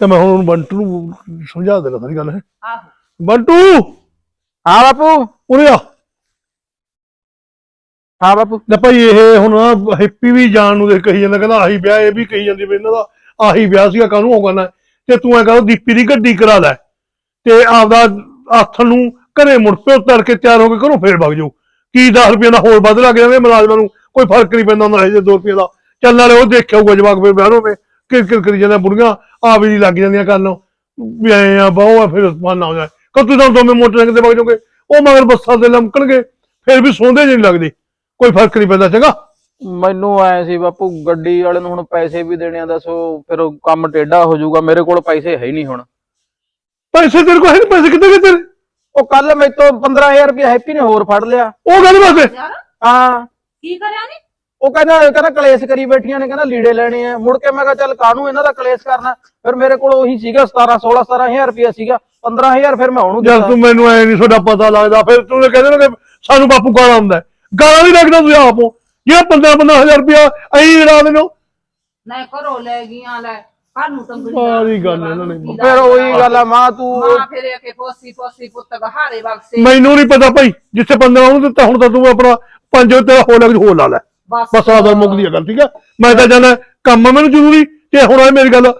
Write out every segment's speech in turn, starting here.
ਤੇ ਮੈਂ ਹੁਣ ਉਹਨੂੰ ਬੰਟੂ ਨੂੰ ਸਮਝਾ ਦੇਣਾ ਸਾਰੀ ਗੱਲ ਹੈ। ਆਹੋ। ਬੰਟੂ! ਹਾਂ ਬਾਪੂ। ਉਰੇ ਆ। ਹਾਂ ਬਾਪੂ। ਲੈ ਭਾਈ ਇਹ ਹੁਣ ਹੈਪੀ ਵੀ ਜਾਣ ਨੂੰ ਦੇ ਕਹੀ ਜਾਂਦਾ ਕਹਿੰਦਾ ਆਹੀ ਵਿਆਹ ਇਹ ਵੀ ਕਹੀ ਜਾਂਦੀ ਵੀ ਇਹਨਾਂ ਦਾ ਆਹੀ ਵਿਆਹ ਸੀਗਾ ਕਾਹਨੂੰ ਹੋ ਕਰਨਾ ਤੇ ਤੂੰ ਐ ਕਰੋ ਦੀਪੀ ਦੀ ਗੱਡੀ ਕਰਾ ਲੈ। ਤੇ ਆਪਦਾ ਹੱਥ ਨੂੰ ਘਰੇ ਮੁੜ ਪਿਓ ਤਰ ਕੇ ਤਿਆਰ ਹੋ ਕੇ ਘਰੋਂ ਫੇਰ ਵਗ ਜਾਓ ਕੀ 10 ਰੁਪਏ ਦਾ ਹੋਰ ਵੱਧ ਲੱਗ ਜਾਵੇ ਮੁਲਾਜ਼ਮਾਂ ਨੂੰ? ਕੋਈ ਫ਼ਰਕ ਨਹੀਂ ਪੈਂਦਾ ਹੁੰਦਾ ਇਹ 2 ਰੁਪਏ ਦਾ। ਚੱਲ ਨਾਲੇ ਉਹ ਦੇਖਿਆ ਹੋਊਗਾ ਜਵਾਕ ਫੇਰ ਬਾਹਰੋਂ ਮੇ ਕਿਰ ਕਿਰ ਕਰੀ ਜਾਂਦੇ ਬੁੜੀਆਂ ਆ ਵੀ ਨੀ ਲੱਗ ਜਾਂਦੀਆਂ ਕਰਨ। ਵੀ ਐ ਆ ਬਹੁ ਆ ਫਿਰ ਮਨ ਹੋ ਜਾਏ ਕਦ ਤੂੰ ਤਾਂ ਦੋਵੇਂ ਮੋਟਰਸਾਈਕਲ ਤੇ ਵਗ ਜਾਓਗੇ? ਉਹ ਮਗਰ ਬੱਸਾਂ ਤੇ ਲੰਕਣਗੇ ਫਿਰ ਵੀ ਸੌਂਦੇ ਨਹੀਂ ਲੱਗਦੇ। ਕੋਈ ਫ਼ਰਕ ਨਹੀਂ ਪੈਂਦਾ ਚੰਗਾ? ਮੈਨੂੰ ਐ ਸੀ ਬਾਪੂ ਗੱਡੀ ਵਾਲੇ ਨੂੰ ਹੁਣ ਪੈਸੇ ਵੀ ਦੇਣੇ ਆ ਦੱਸੋ ਫਿਰ ਉਹ ਕੰਮ ਟੇਢਾ ਹੋ ਜਾਊਗਾ ਮੇਰੇ ਕੋਲ ਪੈਸੇ ਹੈ ਹੀ ਨਹੀਂ ਹੁਣ। ਪੈਸੇ ਤੇਰੇ ਕੋਲ ਹੈ ਨੀ ਪੈਸੇ ਕਿੱਥੇ ਗਏ ਤੇਰੇ? ਉਹ ਕੱਲ ਮੇਰੇ ਤੋਂ 15000 ਰੁਪਏ ਹੈਪੀ ਨੇ ਹੋਰ ਫੜ ਲਿਆ। ਉਹ ਗੱਲ ਵਾਸਤੇ ਯਾਰ ਹਾਂ। ਕੀ ਕਰਿਆ ਨੀ? ਉਹ ਕਹਿੰਦਾ ਕਹਿੰਦਾ ਕਲੇਸ਼ ਕਰੀ ਬੈਠੀਆਂ ਨੇ ਕਹਿੰਦਾ ਲੀੜੇ ਲੈਣੇ ਆ। ਮੁੜ ਕੇ ਮੈਂ ਕਿਹਾ ਚੱਲ ਕਾਹਨੂੰ ਇਹਨਾਂ ਦਾ ਕਲੇਸ਼ ਕਰਨਾ? ਫਿਰ ਮੇਰੇ ਕੋਲ ਉਹੀ ਸੀਗਾ 17 16 17000 ਰੁਪਏ ਸੀਗਾ 15000 ਫਿਰ ਮੈਂ ਉਹਨੂੰ ਜਦ ਦਿੱਤਾ। ਤੂੰ ਮੈਨੂੰ ਐ ਨਹੀਂ ਤੁਹਾਡਾ ਪਤਾ ਲੱਗਦਾ ਫਿਰ ਤੂੰ ਕਹਿੰਦੇ ਨੇ ਕਿ ਸਾਨੂੰ ਬਾਪੂ ਗਾਲਾਂ ਹੁੰਦਾ। ਗਾਲਾਂ ਨਹੀਂ ਲੱਗਦਾ ਤੁਸੀਂ ਆਪੋ ਜਿਹੜਾ 15 15000 ਰੁਪਇਆ ਐਂ ਲੜਾ ਦੇਣੋ। ਨਹੀਂ ਕਰੋ ਲੈ ਗਈਆਂ ਲੈ ਕੱਲ ਨੂੰ ਤੰਗੜੀ ਸਾਰੀ ਗੱਲ ਇਹਨਾਂ ਨੇ। ਫਿਰ ਉਹੀ ਗੱਲ ਆ ਮਾਂ ਤੂੰ ਮਾਂ ਫਿਰ ਇਹ ਕਿ ਪੋਸੀ ਪੋਸੀ ਪੁੱਤ ਗਹਾਰੇ ਬਖਸ਼ੇ। ਮੈਨੂੰ ਨਹੀਂ ਪਤਾ ਭਾਈ ਜਿੱਥੇ 15 ਉਹਨੂੰ ਦਿੱਤਾ ਹੁਣ ਤਾਂ ਤੂੰ ਆਪਣਾ ਪੰਜ ਤੇ ਹੋ ਲੱਗ ਹੋ ਲਾ ਲੈ। ਬਸ। ਆਦਾ ਮੁੱਕਦੀ ਹੈ ਗੱਲ ਠੀਕ ਹੈ ਮੈਂ ਤਾਂ ਜਾਣਾ ਕੰਮ ਆ ਮੈਨੂੰ ਜ਼ਰੂਰੀ ਤੇ ਹੁਣ ਇਹ ਮੇਰੀ ਗੱਲ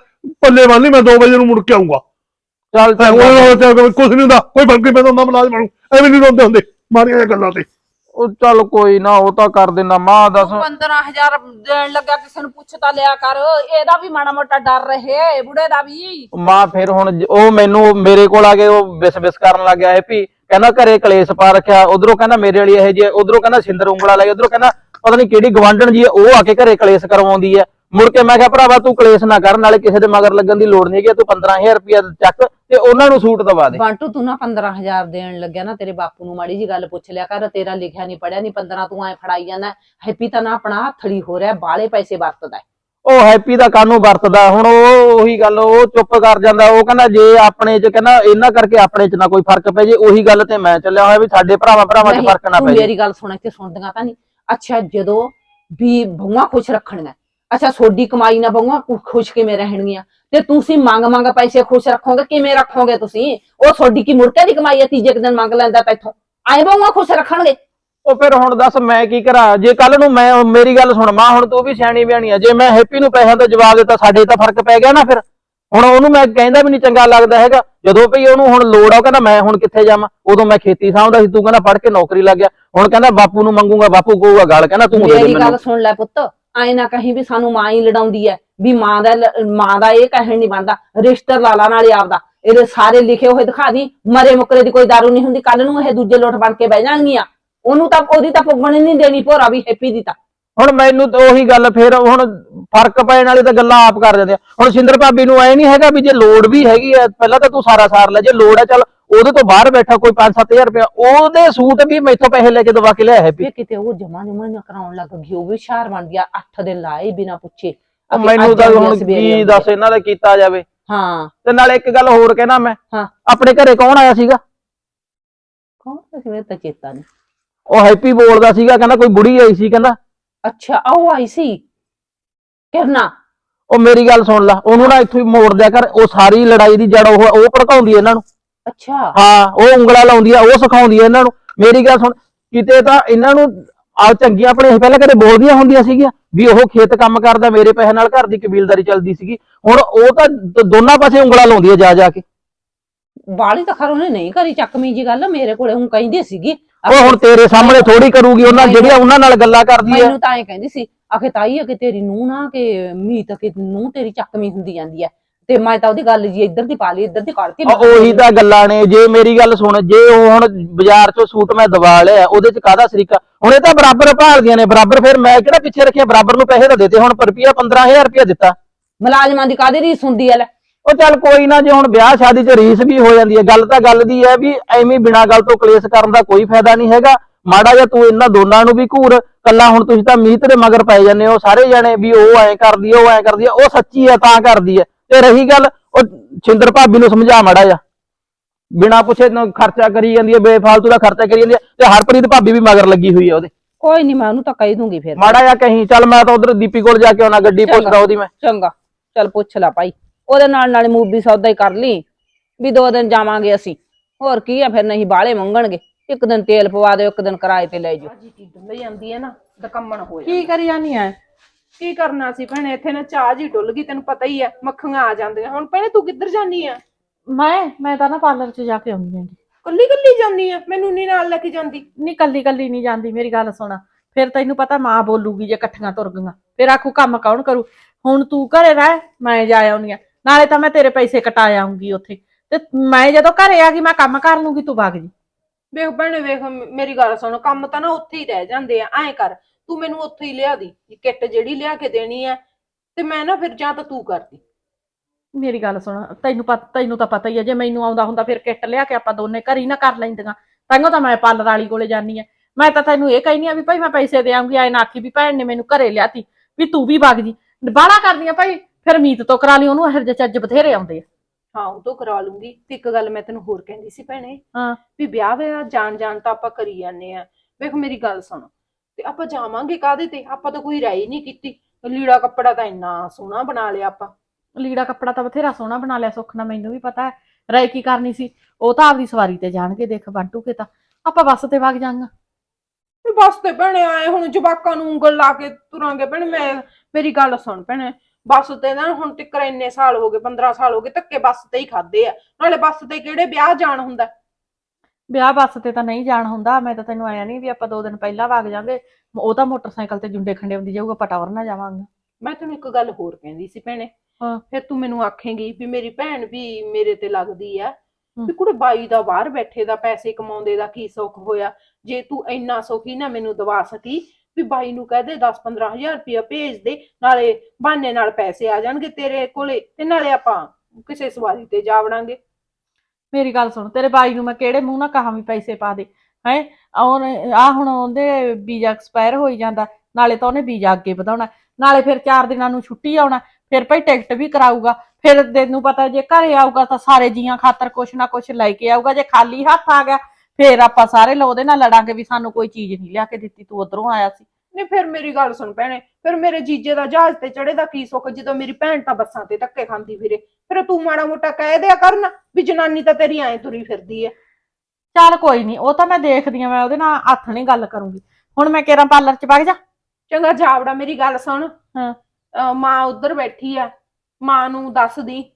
ਪੱਲੇ ਬੰਨ ਲਈ ਮੈਂ 2 ਵਜੇ ਨੂੰ ਮੁੜ ਕੇ ਆਉਂਗਾ ਚੱਲ ਤੇ ਕੁਝ ਨਹੀਂ ਹੁੰਦਾ ਕੋਈ ਫ਼ਰਕ ਨਹੀਂ ਪੈਂਦਾ ਹੁੰਦਾ ਮੁਲਾਜ਼ਮਾਂ ਨੂੰ ਐਵੇਂ ਨਹੀਂ ਰੋਂਦੇ ਹੁੰਦੇ ਮਾਰੀਆਂ ਗੱਲਾਂ ਤੇ। ਉਹ ਚੱਲ ਕੋਈ ਨਾ ਉਹ ਤਾਂ ਕਰ ਦੇਣਾ ਮਾਂ ਦੱਸ। 15000 ਦੇਣ ਲੱਗਾ ਕਿਸੇ ਨੂੰ ਪੁੱਛ ਤਾਂ ਲਿਆ ਕਰ ਇਹਦਾ ਵੀ ਮਾੜਾ ਮੋਟਾ ਡਰ ਰਹੇ ਬੁੜੇ ਦਾ ਵੀ। ਮਾਂ ਫਿਰ ਹੁਣ ਉਹ ਮੈਨੂੰ ਮੇਰੇ ਕੋਲ ਆ ਕੇ ਉਹ ਬਿਸ ਬਿਸ ਕਰਨ ਲੱਗ ਗਿਆ ਹੈਪੀ ਕਹਿੰਦਾ ਘਰੇ ਕਲੇਸ਼ ਪਾ ਰੱਖਿਆ ਉਧਰੋਂ ਕਹਿੰਦਾ ਮੇਰੇ ਵਾਲੀ ਇਹ ਜੀ ਉਧਰੋਂ ਕਹਿੰਦਾ ਸਿੰਦਰ ਉਂਗਲਾ ਲਾਈ ਉਧਰੋਂ ਕਹਿੰਦਾ ਪਤਾ ਨਹੀਂ ਕਿਹੜੀ ਗਵਾਂਢਣ ਜੀ ਉਹ ਆ ਕੇ ਘਰੇ ਕਲੇਸ਼ ਕਰਵਾਉਂਦੀ ਹੈ ਮੁੜ ਕੇ ਮੈਂ ਕਿਹਾ ਭਰਾਵਾ ਤੂੰ ਕਲੇਸ਼ ਨਾ ਕਰ ਨਾਲੇ ਕਿਸੇ ਦੇ ਮਗਰ ਲੱਗਣ ਦੀ ਲੋੜ ਨਹੀਂ ਹੈਗੀ ਤੂੰ 15000 ਰੁਪਇਆ ਚੱਕ ਤੇ ਉਹਨਾਂ ਨੂੰ ਸੂਟ ਦਵਾ ਦੇ। ਬੰਟੂ ਤੂੰ ਨਾ 15000 ਦੇਣ ਲੱਗਿਆ ਨਾ ਤੇਰੇ ਬਾਪੂ ਨੂੰ ਮਾੜੀ ਜੀ ਗੱਲ ਪੁੱਛ ਲਿਆ ਕਰ ਤੇਰਾ ਲਿਖਿਆ ਨਹੀਂ ਪੜਿਆ ਨਹੀਂ 15 ਤੂੰ ਐ ਫੜਾਈ ਜਾਂਦਾ। ਹੈਪੀ ਤਾਂ ਨਾ ਆਪਣਾ ਹੱਥੜੀ ਹੋ ਰਿਹਾ ਬਾਲੇ ਪੈਸੇ ਵਰਤਦਾ। ਉਹ ਹੈਪੀ ਦਾ ਕਾਨੂੰ ਵਰਤਦਾ? ਹੁਣ ਉਹ ਉਹੀ ਗੱਲ ਉਹ ਚੁੱਪ ਕਰ ਜਾਂਦਾ ਉਹ ਕਹਿੰਦਾ ਜੇ ਆਪਣੇ ਚ ਕਹਿੰਦਾ ਇਹਨਾਂ ਕਰਕੇ ਆਪਣੇ ਚ ਨਾ ਕੋਈ ਫ਼ਰਕ ਪੈ ਜੇ ਉਹੀ ਗੱਲ ਤੇ ਮੈਂ ਚੱਲਿਆ ਹੋਇਆ ਵੀ ਸਾਡੇ ਭਰਾਵਾਂ ਭਰਾਵਾਂ ਚ ਫ਼ਰਕ ਨਾ ਪੈ ਜੇ। ਮੇਰੀ ਗੱਲ ਸੁਣ ਕੇ ਸੁਣਦੀਆਂ ਤਾਂ ਨਹੀਂ ਅੱਛਾ, ਜਦੋਂ ਵੀ ਬਹੂਆਂ ਖੁਸ਼ ਰੱਖਣੀਆਂ। ਅੱਛਾ, ਸੋਡੀ ਕਮਾਈ ਨਾਲ ਬਹੂਆਂ ਖੁਸ਼ ਕਿਵੇਂ ਰਹਿਣਗੀਆਂ? ਤੇ ਤੁਸੀਂ ਮੰਗ ਮੰਗ ਪੈਸੇ ਖੁਸ਼ ਰੱਖੋਗੇ, ਕਿਵੇਂ ਰੱਖੋਗੇ ਤੁਸੀਂ? ਉਹ ਸੋਡੀ ਕੀ ਮੁਰਕੇ ਦੀ ਕਮਾਈ ਹੈ, ਤੀਜੇ ਕੁ ਦਿਨ ਮੰਗ ਲੈਂਦਾ ਤੈਥੋਂ ਆਏ ਬਹੂਆਂ ਖੁਸ਼ ਰੱਖਣਗੇ। ਉਹ ਫਿਰ ਹੁਣ ਦੱਸ, ਮੈਂ ਕੀ ਕਰਾਂ? ਜੇ ਕੱਲ ਨੂੰ ਮੈਂ, ਮੇਰੀ ਗੱਲ ਸੁਣ, ਮਾਂ, ਹੁਣ ਤੂੰ ਵੀ ਸਿਆਣੀ ਬਿਆਣੀ ਆ। ਜੇ ਮੈਂ ਹੈਪੀ ਨੂੰ ਪੈਸਿਆਂ ਦਾ ਜਵਾਬ ਦਿੱਤਾ, ਸਾਡੇ ਤਾਂ ਫ਼ਰਕ ਪੈ ਗਿਆ ਨਾ ਫਿਰ। ਹੁਣ ਉਹਨੂੰ ਮੈਂ ਕਹਿੰਦਾ ਵੀ ਨਹੀਂ ਚੰਗਾ ਲੱਗਦਾ ਹੈਗਾ। ਜਦੋਂ ਭਈ ਉਹਨੂੰ ਹੁਣ ਲੋੜ ਆ ਉਹ ਕਹਿੰਦਾ ਮੈਂ ਹੁਣ ਕਿੱਥੇ ਜਾਵਾਂ? ਉਦੋਂ ਮੈਂ ਖੇਤੀ ਸਾਂਭਦਾ ਸੀ ਤੂੰ ਕਹਿੰਦਾ ਪੜ ਕੇ ਨੌਕਰੀ ਲੱਗ ਗਿਆ। ਹੁਣ ਕਹਿੰਦਾ ਬਾਪੂ ਨੂੰ ਮੰਗੂਗਾ ਬਾਪੂ ਕਹੂਗਾ ਗੱਲ ਕਹਿੰਦਾ ਤੂੰ ਦੇ ਮੇਰੀ ਗੱਲ ਸੁਣ ਲੈ ਪੁੱਤ ਆਏ ਨਾ ਕਹੀਂ ਵੀ ਸਾਨੂੰ ਮਾਂ ਹੀ ਲੜਾਉਂਦੀ ਹੈ ਵੀ ਮਾਂ ਦਾ ਮਾਂ ਦਾ ਇਹ ਕਹਿਣ ਨਹੀਂ ਬਣਦਾ ਰਿਸ਼ਤਰ ਲਾਲਾ ਨਾਲ ਹੀ ਆਪਦਾ। ਇਹਦੇ ਸਾਰੇ ਲਿਖੇ ਹੋਏ ਦਿਖਾ ਦੀ ਮਰੇ ਮੁਕਰੇ ਦੀ ਕੋਈ ਦਾਰੂ ਨਹੀਂ ਹੁੰਦੀ ਕੱਲ ਨੂੰ ਇਹ ਦੂਜੇ ਲੋਟ ਬਣ ਕੇ ਬਹਿ ਜਾਣਗੀਆਂ। ਉਹਨੂੰ ਤਾਂ ਉਹਦੀ ਤਾਂ ਪੁੱਗਣ ਨਹੀਂ ਦੇਣੀ ਭੋਰਾ ਵੀ ਹੈਪੀ ਦੀ ਤਾਂ। ਹੁਣ ਮੈਨੂੰ ਤਾਂ ਉਹੀ ਗੱਲ ਫਿਰ ਹੁਣ ਫ਼ਰਕ ਪੈਣ ਵਾਲੀ ਤਾਂ ਗੱਲਾਂ ਆਪ ਕਰ ਦਿੰਦੇ ਆ। ਹੁਣ ਸਿੰਦਰ ਭਾਬੀ ਨੂੰ ਐ ਨਹੀਂ ਹੈਗਾ ਵੀ ਜੇ ਲੋੜ ਵੀ ਹੈਗੀ ਆ ਪਹਿਲਾਂ ਤਾਂ ਤੂੰ ਸਾਰਾ ਸਾਰ ਲੈ ਜੇ ਲੋੜ ਹੈ ਚੱਲ ਉਹਦੇ ਤੋਂ ਬਾਹਰ ਬੈਠਾ ਕੋਈ 5-7000 ਰੁਪਇਆ ਉਹਦੇ ਸੂਟ ਵੀ ਮੈਥੋਂ ਪੈਸੇ ਲੈ ਕੇ ਦਵਾ ਕੇ ਲਿਆ ਹੈਪੀ। ਵੀ ਕਿਤੇ ਉਹ ਜਮਾ ਜਮਾ ਨਾ ਕਰਾਉਣ ਲੱਗ ਗਈ ਉਹ ਵੀ ਸ਼ਾਰ ਬਣ ਗਿਆ 8 ਦਿਨ ਲਾਏ ਬਿਨਾ ਪੁੱਛੇ। ਉਹ ਮੈਨੂੰ ਤਾਂ ਹੁਣ ਕੀ ਦੱਸ। ਇਹਨਾਂ ਦਾ ਕੀਤਾ ਜਾਵੇ। ਹਾਂ। ਤੇ ਨਾਲੇ ਇੱਕ ਗੱਲ ਹੋਰ ਕਹਿਣਾ ਮੈਂ ਹਾਂ। ਆਪਣੇ ਘਰੇ ਕੌਣ ਆਇਆ ਸੀਗਾ? ਕੌਣ ਸੀ? ਮੇਰੇ ਤਾਂ ਚੇਤਾ ਨਹੀਂ ਉਹ ਹੈਪੀ ਬੋਲਦਾ ਸੀਗਾ ਕਹਿੰਦਾ ਕੋਈ ਬੁੜੀ ਆਈ ਸੀ ਕਹਿੰਦਾ ਅੱਛਾ ਉਹ ਆਈ ਸੀ। ਕਿਰਨਾ। ਉਹ ਮੇਰੀ ਗੱਲ ਸੁਣ ਲੈ ਉਹਨੂੰ ਨਾ ਇੱਥੋਂ ਹੀ ਮੋੜ ਦਿਆ ਕਰ ਉਹ ਸਾਰੀ ਲੜਾਈ ਦੀ ਜੜ ਉਹ ਉਹ ਭੜਕਾਉਂਦੀ ਹੈ ਇਹਨਾਂ ਨੂੰ। ਅੱਛਾ। ਹਾਂ ਉਹ ਉਂਗਲਾ ਲਾਉਂਦੀ ਆ ਉਹ ਸਿਖਾਉਂਦੀ ਆ ਇਹਨਾਂ ਨੂੰ। ਮੇਰੀ ਗੱਲ ਸੁਣ ਕਿਤੇ ਤਾਂ ਇਹਨਾਂ ਨੂੰ ਆ ਚੰਗੀਆਂ ਆਪਣੇ ਪਹਿਲਾਂ ਕਦੇ ਬੋਲਦੀਆਂ ਹੁੰਦੀਆਂ ਸੀਗੀਆਂ ਵੀ ਉਹ ਖੇਤ ਕੰਮ ਕਰਦਾ ਮੇਰੇ ਪੈਸੇ ਨਾਲ ਘਰ ਦੀ ਕਬੀਲਦਾਰੀ ਚੱਲਦੀ ਸੀਗੀ। ਹੁਣ ਉਹ ਤਾਂ ਦ- ਦੋਨਾਂ ਪਾਸੇ ਉਂਗਲਾ ਲਾਉਂਦੀ ਆ ਜਾ ਜਾ ਕੇ। ਬਾਲੀ ਤਾਂ ਖਰ ਉਹਨੇ ਨਹੀਂ ਕਰੀ ਚੱਕਮੀ ਜੀ ਗੱਲ ਮੇਰੇ ਕੋਲੇ ਹੁਣ ਕਹਿੰਦੀ ਸੀਗੀ ਉਹ ਹੁਣ ਤੇਰੇ ਸਾਹਮਣੇ ਥੋੜੀ ਕਰੂਗੀ ਉਹਨਾਂ ਜਿਹੜੀਆਂ ਉਹਨਾਂ ਨਾਲ ਗੱਲਾਂ ਕਰਦੀ ਆ। ਮੈਨੂੰ ਤਾਂ ਐ ਕਹਿੰਦੀ ਸੀ ਆਖੇ ਤਾਈ ਆ ਕਿ ਤੇਰੀ ਨੂੰਹ ਨਾ ਕਿ ਮੀਤ ਕਿ ਨੂੰਹ ਤੇਰੀ ਚੱਕਮੀ ਹੁੰਦੀ ਜਾਂਦੀ ਐ ਤੇ ਮੈਂ ਤਾਂ ਉਹਦੀ ਗੱਲ ਜੀ ਇੱਧਰ ਦੀ ਪਾ ਲਈ ਇੱਧਰ ਦੀ ਕੱਢਤੀ ਆ ਉਹੀ ਤਾਂ ਗੱਲਾਂ ਨੇ ਜੇ ਮੇਰੀ ਗੱਲ ਸੁਣ ਜੇ ਉਹ ਹੁਣ ਬਾਜ਼ਾਰ ਚੋਂ ਸੂਟ ਮੈਂ ਦਵਾ ਲਿਆ ਉਹਦੇ ਚ ਕਾਹਦਾ ਸਰੀਕਾ? ਹੁਣ ਇਹ ਤਾਂ ਬਰਾਬਰ ਭਾਲਦੀਆਂ ਨੇ ਬਰਾਬਰ ਫਿਰ ਮੈਂ ਕਿਹੜਾ ਪਿੱਛੇ ਰੱਖਿਆ ਬਰਾਬਰ ਨੂੰ ਪੈਸੇ ਤਾਂ ਦਿੱਤੇ ਹੁਣ ਪਰ ਰੁਪਿਆ 15000 ਰੁਪਿਆ ਦਿੱਤਾ। ਮੁਲਾਜ਼ਮਾਂ ਦੀ ਕਾਹਦੀ ਰੀਸ ਹੁੰਦੀ ਐ ਲੈ? ਉਹ ਚੱਲ ਕੋਈ ਨਾ ਜੇ ਹੁਣ ਵਿਆਹ ਸ਼ਾਦੀ 'ਚ ਰੀਸ ਵੀ ਹੋ ਜਾਂਦੀ ਹੈ ਗੱਲ ਤਾਂ ਗੱਲ ਦੀ ਹੈ ਵੀ ਐਵੇਂ ਬਿਨਾਂ ਗੱਲ ਤੋਂ ਕਲੇਸ਼ ਕਰਨ ਦਾ ਕੋਈ ਫਾਇਦਾ ਨਹੀਂ ਹੈਗਾ। ਮਾੜਾ ਜਿਹਾ ਤੂੰ ਇਹਨਾਂ ਦੋਨਾਂ ਨੂੰ ਵੀ ਘੂਰ ਕੱਲਾ ਹੁਣ ਤੁਸੀਂ ਤਾਂ ਮੀਤ ਦੇ ਮਗਰ ਪੈ ਜਾਂਦੇ ਹੋ ਸਾਰੇ ਜਣੇ ਵੀ ਉਹ ਐਂ ਕਰਦੀ ਹੈ ਉਹ ਐਂ ਕਰਦੀ ਹੈ ਉਹ ਸੱਚੀ ਹੈ ਤਾਂ ਕਰਦੀ ਹੈ। ਤੇ ਰਹੀ ਗੱਲ ਉਹ ਛਿੰਦਰ ਭਾਬੀ ਨੂੰ ਸਮਝਾ ਮਾੜਾ ਜਿਹਾ। ਬਿਨਾਂ ਪੁੱਛੇ ਨੂੰ ਖਰਚਾ ਕਰੀ ਜਾਂਦੀ ਹੈ ਬੇਫਾਲਤੂ ਦਾ ਖਰਚਾ ਕਰੀ ਜਾਂਦੀ ਹੈ ਤੇ ਹਰਪ੍ਰੀਤ ਭਾਬੀ ਵੀ ਮਗਰ ਲੱਗੀ ਹੋਈ ਹੈ ਉਹਦੇ। ਕੋਈ ਨਹੀਂ ਮੈਂ ਉਹਨੂੰ ਤਾਂ ਕਹਿ ਦੂੰਗੀ ਫਿਰ। ਮਾੜਾ ਜਿਹਾ ਕਹੀਂ ਚੱਲ ਮੈਂ ਤਾਂ ਉਧਰ ਦੀਪੀ ਕੋਲ ਜਾ ਕੇ ਆਉਣਾ ਗੱਡੀ। ਪੁੱਛਦਾ ਉਹਦੀ ਮੈਂ। ਚੰਗਾ ਚੱਲ ਪੁੱਛ ਲੈ ਭਾਈ। ਉਹਦੇ ਨਾਲ ਨਾਲੇ ਮੂਵੀ ਸੌਦਾ ਹੀ ਕਰ ਲਈ ਵੀ ਦੋ ਦਿਨ ਜਾਵਾਂਗੇ ਅਸੀਂ। ਹੋਰ ਕੀ ਆ ਫਿਰ ਨਹੀਂ ਬਾਹਲੇ ਮੰਗਣਗੇ। ਇੱਕ ਦਿਨ ਤੇਲ ਪਵਾ ਦਿਓ ਇੱਕ ਦਿਨ ਕਿਰਾਏ ਤੇ ਲੈ ਜਾਓ ਜੀ ਢਿੱਡ ਲਈ ਜਾਂਦੀ ਹੈ ਨਾ ਦਕੰਮਣ ਹੋ ਕੀ ਕਰੀ ਜਾਨੀ ਐ? ਕੀ ਕਰਨਾ ਸੀ ਭੈਣੇ ਇੱਥੇ ਨਾ ਚਾਹ ਜੀ ਡੁੱਲ ਗਈ ਤੈਨੂੰ ਪਤਾ ਹੀ ਹੈ ਮੱਖੀਆਂ ਆ ਜਾਂਦੀਆਂ। ਹੁਣ ਭੈਣੇ ਤੂੰ ਕਿੱਧਰ ਜਾਨੀ ਆ ਮੈਂ ਮੈਂ ਤਾਂ ਨਾ ਪਾਰਲਰ 'ਚ ਜਾ ਕੇ ਆਉਂਦੀ ਆਂ ਕੱਲੀ ਕੱਲੀ ਜਾਨੀ ਆ ਮੈਨੂੰ ਨਹੀਂ ਨਾਲ ਲੈ ਕੇ ਜਾਂਦੀ। ਨਹੀਂ ਕੱਲੀ ਕੱਲੀ ਨਹੀਂ ਜਾਂਦੀ ਮੇਰੀ ਗੱਲ ਸੁਣ। ਫਿਰ ਤੈਨੂੰ ਪਤਾ ਮਾਂ ਬੋਲੂਗੀ ਜੇ ਇਕੱਠੀਆਂ ਤੁਰ ਗਈਆਂ। ਫਿਰ ਆਖੂ ਕੰਮ ਕੌਣ ਕਰੂ? ਹੁਣ ਤੂੰ ਘਰੇ ਰਹਿ ਮੈਂ ਜਾ ਆਉਣੀ ਆ ਨਾਲੇ ਤਾਂ ਮੈਂ ਤੇਰੇ ਪੈਸੇ ਕਟਾ ਆਉਂਗੀ ਉੱਥੇ। ਤੇ ਮੈਂ ਜਦੋਂ ਘਰੇ ਆ ਗਈ ਮੈਂ ਕੰਮ ਕਰ ਲੂੰਗੀ ਤੂੰ ਵਗ ਜੀ। ਵੇਖ ਭੈਣੇ ਵੇਖ ਮ- ਮੇਰੀ ਗੱਲ ਸੁਣ ਕੰਮ ਤਾਂ ਨਾ ਉੱਥੇ ਹੀ ਰਹਿ ਜਾਂਦੇ ਆ ਐਂ ਕਰ ਤੂੰ ਮੈਨੂੰ ਉੱਥੇ ਹੀ ਲਿਆ ਦੀ ਕਿੱਟ ਜਿਹੜੀ ਲਿਆ ਕੇ ਦੇਣੀ ਆ ਤੇ ਮੈਂ ਨਾ ਫਿਰ ਜਾਂ ਤਾਂ ਤੂੰ ਕਰਦੀ ਮੇਰੀ ਗੱਲ ਸੁਣ ਤੈਨੂੰ ਪਤਾ ਤੈਨੂੰ ਤਾਂ ਪਤਾ ਹੀ ਹੈ ਜੇ ਮੈਨੂੰ ਆਉਂਦਾ ਹੁੰਦਾ ਫਿਰ ਕਿੱਟ ਲਿਆ ਕੇ ਆਪਾਂ ਦੋਨੇ ਘਰ ਹੀ ਨਾ ਕਰ ਲੈਂਦੀਆਂ। ਤਾਂਗੋ ਤਾਂ ਮੈਂ ਪਾਰਲਰ ਵਾਲੀ ਕੋਲੇ ਜਾਨੀ ਆ। ਮੈਂ ਤਾਂ ਤੈਨੂੰ ਇਹ ਕਹਿਨੀ ਆ ਵੀ ਭਾਈ ਮੈਂ ਪੈਸੇ ਦੇ ਆਉਂਗੀ ਐ ਨਾ ਆਖੀ ਵੀ ਭੈਣ ਨੇ ਮੈਨੂੰ ਘਰੇ ਲਿਆਤੀ ਵੀ ਤੂੰ ਵੀ ਵਗ ਜੀ। ਬਾਹਲਾ ਕਰਦੀ ਆ ਭਾਈ। ਫਿਰ ਮੀਤ ਤੋਂ ਕਰਾ ਲਈ ਉਹਨੂੰ ਇਹੋ ਜਿਹੇ ਚੱਜ ਬਥੇਰੇ ਆਉਂਦੇ ਆ। ਹਾਂ ਉਹ ਤੋਂ ਕਰਾ ਲੂੰਗੀ। ਤੇ ਇੱਕ ਗੱਲ ਮੈਂ ਤੈਨੂੰ ਹੋਰ ਕਹਿੰਦੀ ਸੀ ਭੈਣੇ ਹਾਂ। ਵੀ ਵਿਆਹ ਵੇ ਜਾਣ ਜਾਣ ਤਾਂ ਆਪਾਂ ਕਰੀ ਜਾਂਦੇ ਆ। ਵੇਖ ਮੇਰੀ ਗੱਲ ਸੁਣ। ਤੇ ਆਪਾਂ ਜਾਵਾਂਗੇ ਕਾਦੇ ਤੇ? ਆਪਾਂ ਤਾਂ ਕੋਈ ਰਾਈ ਨਹੀਂ ਕੀਤੀ। ਲੀੜਾ ਕੱਪੜਾ ਤਾਂ ਇੰਨਾ ਸੋਹਣਾ ਬਣਾ ਲਿਆ ਆਪਾਂ। ਲੀੜਾ ਕੱਪੜਾ ਤਾਂ ਬਥੇਰਾ ਸੋਹਣਾ ਬਣਾ ਲਿਆ ਸੁੱਖ ਨਾਲ ਮੈਨੂੰ ਵੀ ਪਤਾ ਹੈ। ਰਾਏ ਕੀ ਕਰਨੀ ਸੀ? ਉਹ ਤਾਂ ਆਪਦੀ ਸਵਾਰੀ ਤੇ ਜਾਣਗੇ ਦੇਖ ਬੰਟੂ ਕੇ ਤਾਂ। ਆਪਾਂ ਬੱਸ ਤੇ ਵਗ ਜਾਾਂਗਾ। ਬਸ ਤੇ ਭੈਣੇ ਆਏ ਹੁਣ ਜਵਾਕਾਂ ਨੂੰ ਉਂਗਲ ਲਾ ਕੇ ਤੁਰਾਂਗੇ ਭੈਣੇ ਮੈਂ ਮੇਰੀ ਗੱਲ ਸੁਣ ਭੈਣੇ। ਬੱਸ ਤੇ ਨਾ ਹੁਣ ਤੱਕ ਇੰਨੇ ਸਾਲ ਹੋ ਗਏ 15 ਸਾਲ ਹੋ ਗਏ ਧੱਕੇ ਬੱਸ ਤੇ ਹੀ ਖਾਦੇ ਆ। ਨਾਲੇ ਬੱਸ ਤੇ ਕਿਹੜੇ ਵਿਆਹ ਜਾਣ ਹੁੰਦਾ? ਵਿਆਹ ਬੱਸ ਤੇ ਤਾਂ ਨਹੀਂ ਜਾਣ ਹੁੰਦਾ ਮੈਂ ਤਾਂ ਤੈਨੂੰ ਆਇਆ ਨਹੀਂ ਵੀ ਆਪਾਂ ਦੋ ਦਿਨ ਪਹਿਲਾਂ ਵਗ ਜਾਾਂਗੇ। ਉਹ ਤਾਂ ਮੋਟਰਸਾਈਕਲ ਤੇ ਜੁੰਡੇ ਖੰਡੇ ਹੁੰਦੀ ਜਾਊਗਾ ਪਟਾਵਰ ਨਾ ਜਾਵਾਂਗੇ। ਮੈਂ ਤੈਨੂੰ ਇੱਕ ਗੱਲ ਹੋਰ ਕਹਿੰਦੀ ਸੀ ਭੈਣੇ। ਹਾਂ। ਫਿਰ ਤੂੰ ਮੈਨੂੰ ਆਖੇਂਗੀ ਵੀ ਮੇਰੀ ਭੈਣ ਵੀ ਮੇਰੇ ਤੇ ਲੱਗਦੀ ਆ। ਵੀ ਕੁੜੇ ਬਾਈ ਦਾ ਬਾਹਰ ਬੈਠੇ ਦਾ ਪੈਸੇ ਕਮਾਉਂਦੇ ਦਾ ਕੀ ਸੁੱਖ ਹੋਇਆ? ਜੇ ਤੂੰ ਇੰਨਾ ਸੁਖੀ ਨਾ ਮੈਨੂੰ ਦਵਾ ਸਕੀ ਵੀ ਬਾਈ ਨੂੰ ਕਹਿ ਦੇ 10 ਹਜ਼ਾਰ ਰੁਪਇਆ ਭੇਜ ਦੇ, ਨਾਲੇ ਬਹਾਨੇ ਨਾਲ ਪੈਸੇ ਆ ਜਾਣਗੇ ਤੇਰੇ ਕੋਲੇ ਤੇ ਨਾਲੇ ਆਪਾਂ ਕਿਸੇ ਸਵਾਰੀ ਤੇ ਜਾ ਵੜਾਂਗੇ। ਮੇਰੀ ਗੱਲ ਸੁਣ, ਤੇਰੇ ਬਾਈ ਨੂੰ ਮੈਂ ਕਿਹੜੇ ਮੂੰਹ ਨਾਲ ਕਹਾਂ ਵੀ ਪੈਸੇ ਪਾ ਦੇ, ਹੈ? ਔਰ ਆ ਹੁਣ ਉਹਦੇ ਵੀਜ਼ਾ ਐਕਸਪਾਇਰ ਹੋਈ ਜਾਂਦਾ, ਨਾਲੇ ਤਾਂ ਉਹਨੇ ਵੀਜ਼ਾ ਅੱਗੇ ਵਧਾਉਣਾ, ਨਾਲੇ ਫਿਰ 4 ਦਿਨਾਂ ਨੂੰ ਛੁੱਟੀ ਆਉਣਾ, ਫਿਰ ਭਾਈ ਟਿਕਟ ਵੀ ਕਰਾਊਗਾ, ਫਿਰ ਤੈਨੂੰ ਪਤਾ ਜੇ ਘਰੇ ਆਊਗਾ ਤਾਂ ਸਾਰੇ ਜੀਆਂ ਖਾਤਰ ਕੁਛ ਨਾ ਕੁਛ ਲੈ ਕੇ ਆਊਗਾ, ਜੇ ਖਾਲੀ ਹੱਥ ਆ ਗਿਆ ਫਿਰ ਆਪਾਂ ਸਾਰੇ ਲੋ ਉਹਦੇ ਨਾਲ ਲੜਾਂਗੇ ਵੀ ਸਾਨੂੰ ਕੋਈ ਚੀਜ਼ ਨਹੀਂ ਲਿਆ ਕੇ ਦਿੱਤੀ ਤੂੰ ਉਧਰੋਂ ਆਇਆ ਸੀ। ਨਹੀਂ ਫਿਰ ਮੇਰੀ ਗੱਲ ਸੁਣ ਭੈਣੇ ਫਿਰ ਮੇਰੇ ਜੀਜੇ ਦਾ ਜਹਾਜ਼ ਤੇ ਚੜੇ ਦਾ ਕੀ ਸੁੱਖ ਜਦੋਂ ਮੇਰੀ ਭੈਣ ਤਾਂ ਬੱਸਾਂ ਤੇ ਧੱਕੇ ਖਾਂਦੀ ਫਿਰੇ। ਫਿਰ ਤੂੰ ਮਾੜਾ ਮੋਟਾ ਕਹਿ ਦਿਆ ਕਰਨ ਵੀ ਜਨਾਨੀ ਤਾਂ ਤੇਰੀ ਐਂ ਤੁਰੀ ਫਿਰਦੀ ਐ। ਚੱਲ ਕੋਈ ਨਹੀਂ ਉਹ ਤਾਂ ਮੈਂ ਦੇਖਦੀ ਆ ਮੈਂ ਉਹਦੇ ਨਾਲ ਹੱਥ ਨਹੀਂ ਗੱਲ ਕਰੂੰਗੀ। ਹੁਣ ਮੈਂ ਕੇਰਾਂ ਪਾਰਲਰ ਚ ਵਗ ਜਾ। ਚੰਗਾ ਜਾਵੜਾ ਮੇਰੀ ਗੱਲ ਸੁਣ। ਹਾਂ। ਅਹ ਮਾਂ ਉੱਧਰ ਬੈਠੀ ਆ ਮਾਂ ਨੂੰ ਦੱਸ ਦੀ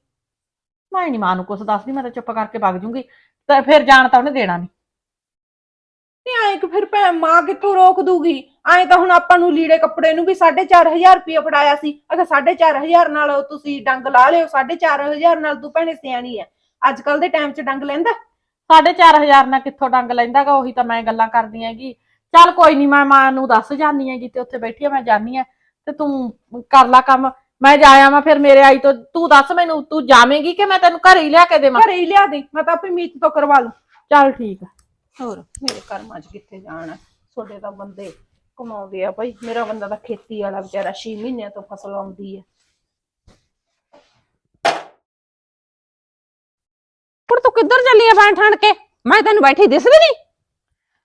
ਮੈਂ ਨਹੀਂ ਮਾਂ ਨੂੰ ਕੁਛ ਦੱਸਦੀ ਮੈਂ ਤਾਂ ਚੁੱਪ ਕਰਕੇ ਵਗ ਜੂੰਗੀ। ਤੇ ਫਿਰ ਜਾਣ ਤਾਂ ਉਹਨੇ ਦੇਣਾ ਨਹੀਂ ਨਹੀਂ ਐਂ ਕਿ ਫਿਰ ਭੈਣ ਮਾਂ ਕਿੱਥੋਂ ਰੋਕ ਦੂਗੀ? ਐਂ ਤਾਂ ਹੁਣ ਆਪਾਂ ਨੂੰ ਲੀੜੇ ਕੱਪੜੇ ਨੂੰ ਵੀ 4500 ਰੁਪਏ ਫੜਾਇਆ ਸੀ। ਅਗਰ 4500 ਨਾਲ ਤੁਸੀਂ ਡੰਗ ਲਾ ਲਿਓ 4500 ਨਾਲ ਤੂੰ ਭੈਣੇ ਸਿਆਣੀ ਐ। ਅੱਜ ਕੱਲ ਦੇ ਟਾਈਮ 'ਚ ਡੰਗ ਲੈਂਦਾ? ਸਾਢੇ ਚਾਰ ਹਜ਼ਾਰ ਨਾਲ ਕਿੱਥੋਂ ਡੰਗ ਲੈਂਦਾਗਾ? ਉਹੀ ਤਾਂ ਮੈਂ ਗੱਲਾਂ ਕਰਦੀ ਹੈਗੀ। ਚੱਲ ਕੋਈ ਨਹੀਂ ਮੈਂ ਮਾਂ ਨੂੰ ਦੱਸ ਜਾਨੀ ਹੈਗੀ ਤੇ ਉੱਥੇ ਬੈਠੀ ਆ ਮੈਂ ਜਾਨੀ ਆ ਤੇ ਤੂੰ ਕਰ ਲੈ ਕੰਮ। ਮੈਂ ਜਾਇਆ ਮੈਂ ਫਿਰ ਮੇਰੇ ਆਈ ਤੋਂ। ਤੂੰ ਦੱਸ ਮੈਨੂੰ ਤੂੰ ਜਾਵੇਂਗੀ ਕਿ ਮੈਂ ਤੈਨੂੰ ਘਰੇ ਹੀ ਲਿਆ ਕੇ ਦੇਵਾਂ? ਘਰੇ ਹੀ ਲਿਆ ਦੇ ਮੈਂ ਤਾਂ ਆਪੇ ਮੀਤ ਤੋਂ ਕਰਵਾ ਲੂੰ। ਚੱਲ ਠੀਕ ਆ। ਹੋਰ ਮੇਰੇ ਕਰਮਾਂ 'ਚ ਕਿੱਥੇ ਜਾਣਾ ਤੁਹਾਡੇ ਤਾਂ ਬੰਦੇ ਕਮਾਉਂਦੇ ਆ ਭਾਈ। ਮੇਰਾ ਬੰਦਾ ਤਾਂ ਖੇਤੀ ਵਾਲਾ ਵਿਚਾਰਾ 6 ਮਹੀਨਿਆਂ ਤੋਂ ਫਸਲ ਆਉਂਦੀ ਹੈ ਹੁਣ ਤੂੰ ਕਿੱਧਰ ਚੱਲੀ ਆ ਬੈਠ ਠਣ ਕੇ? ਮੈਂ ਤੈਨੂੰ ਬੈਠੀ ਦਿਸਦੀ ਨਹੀਂ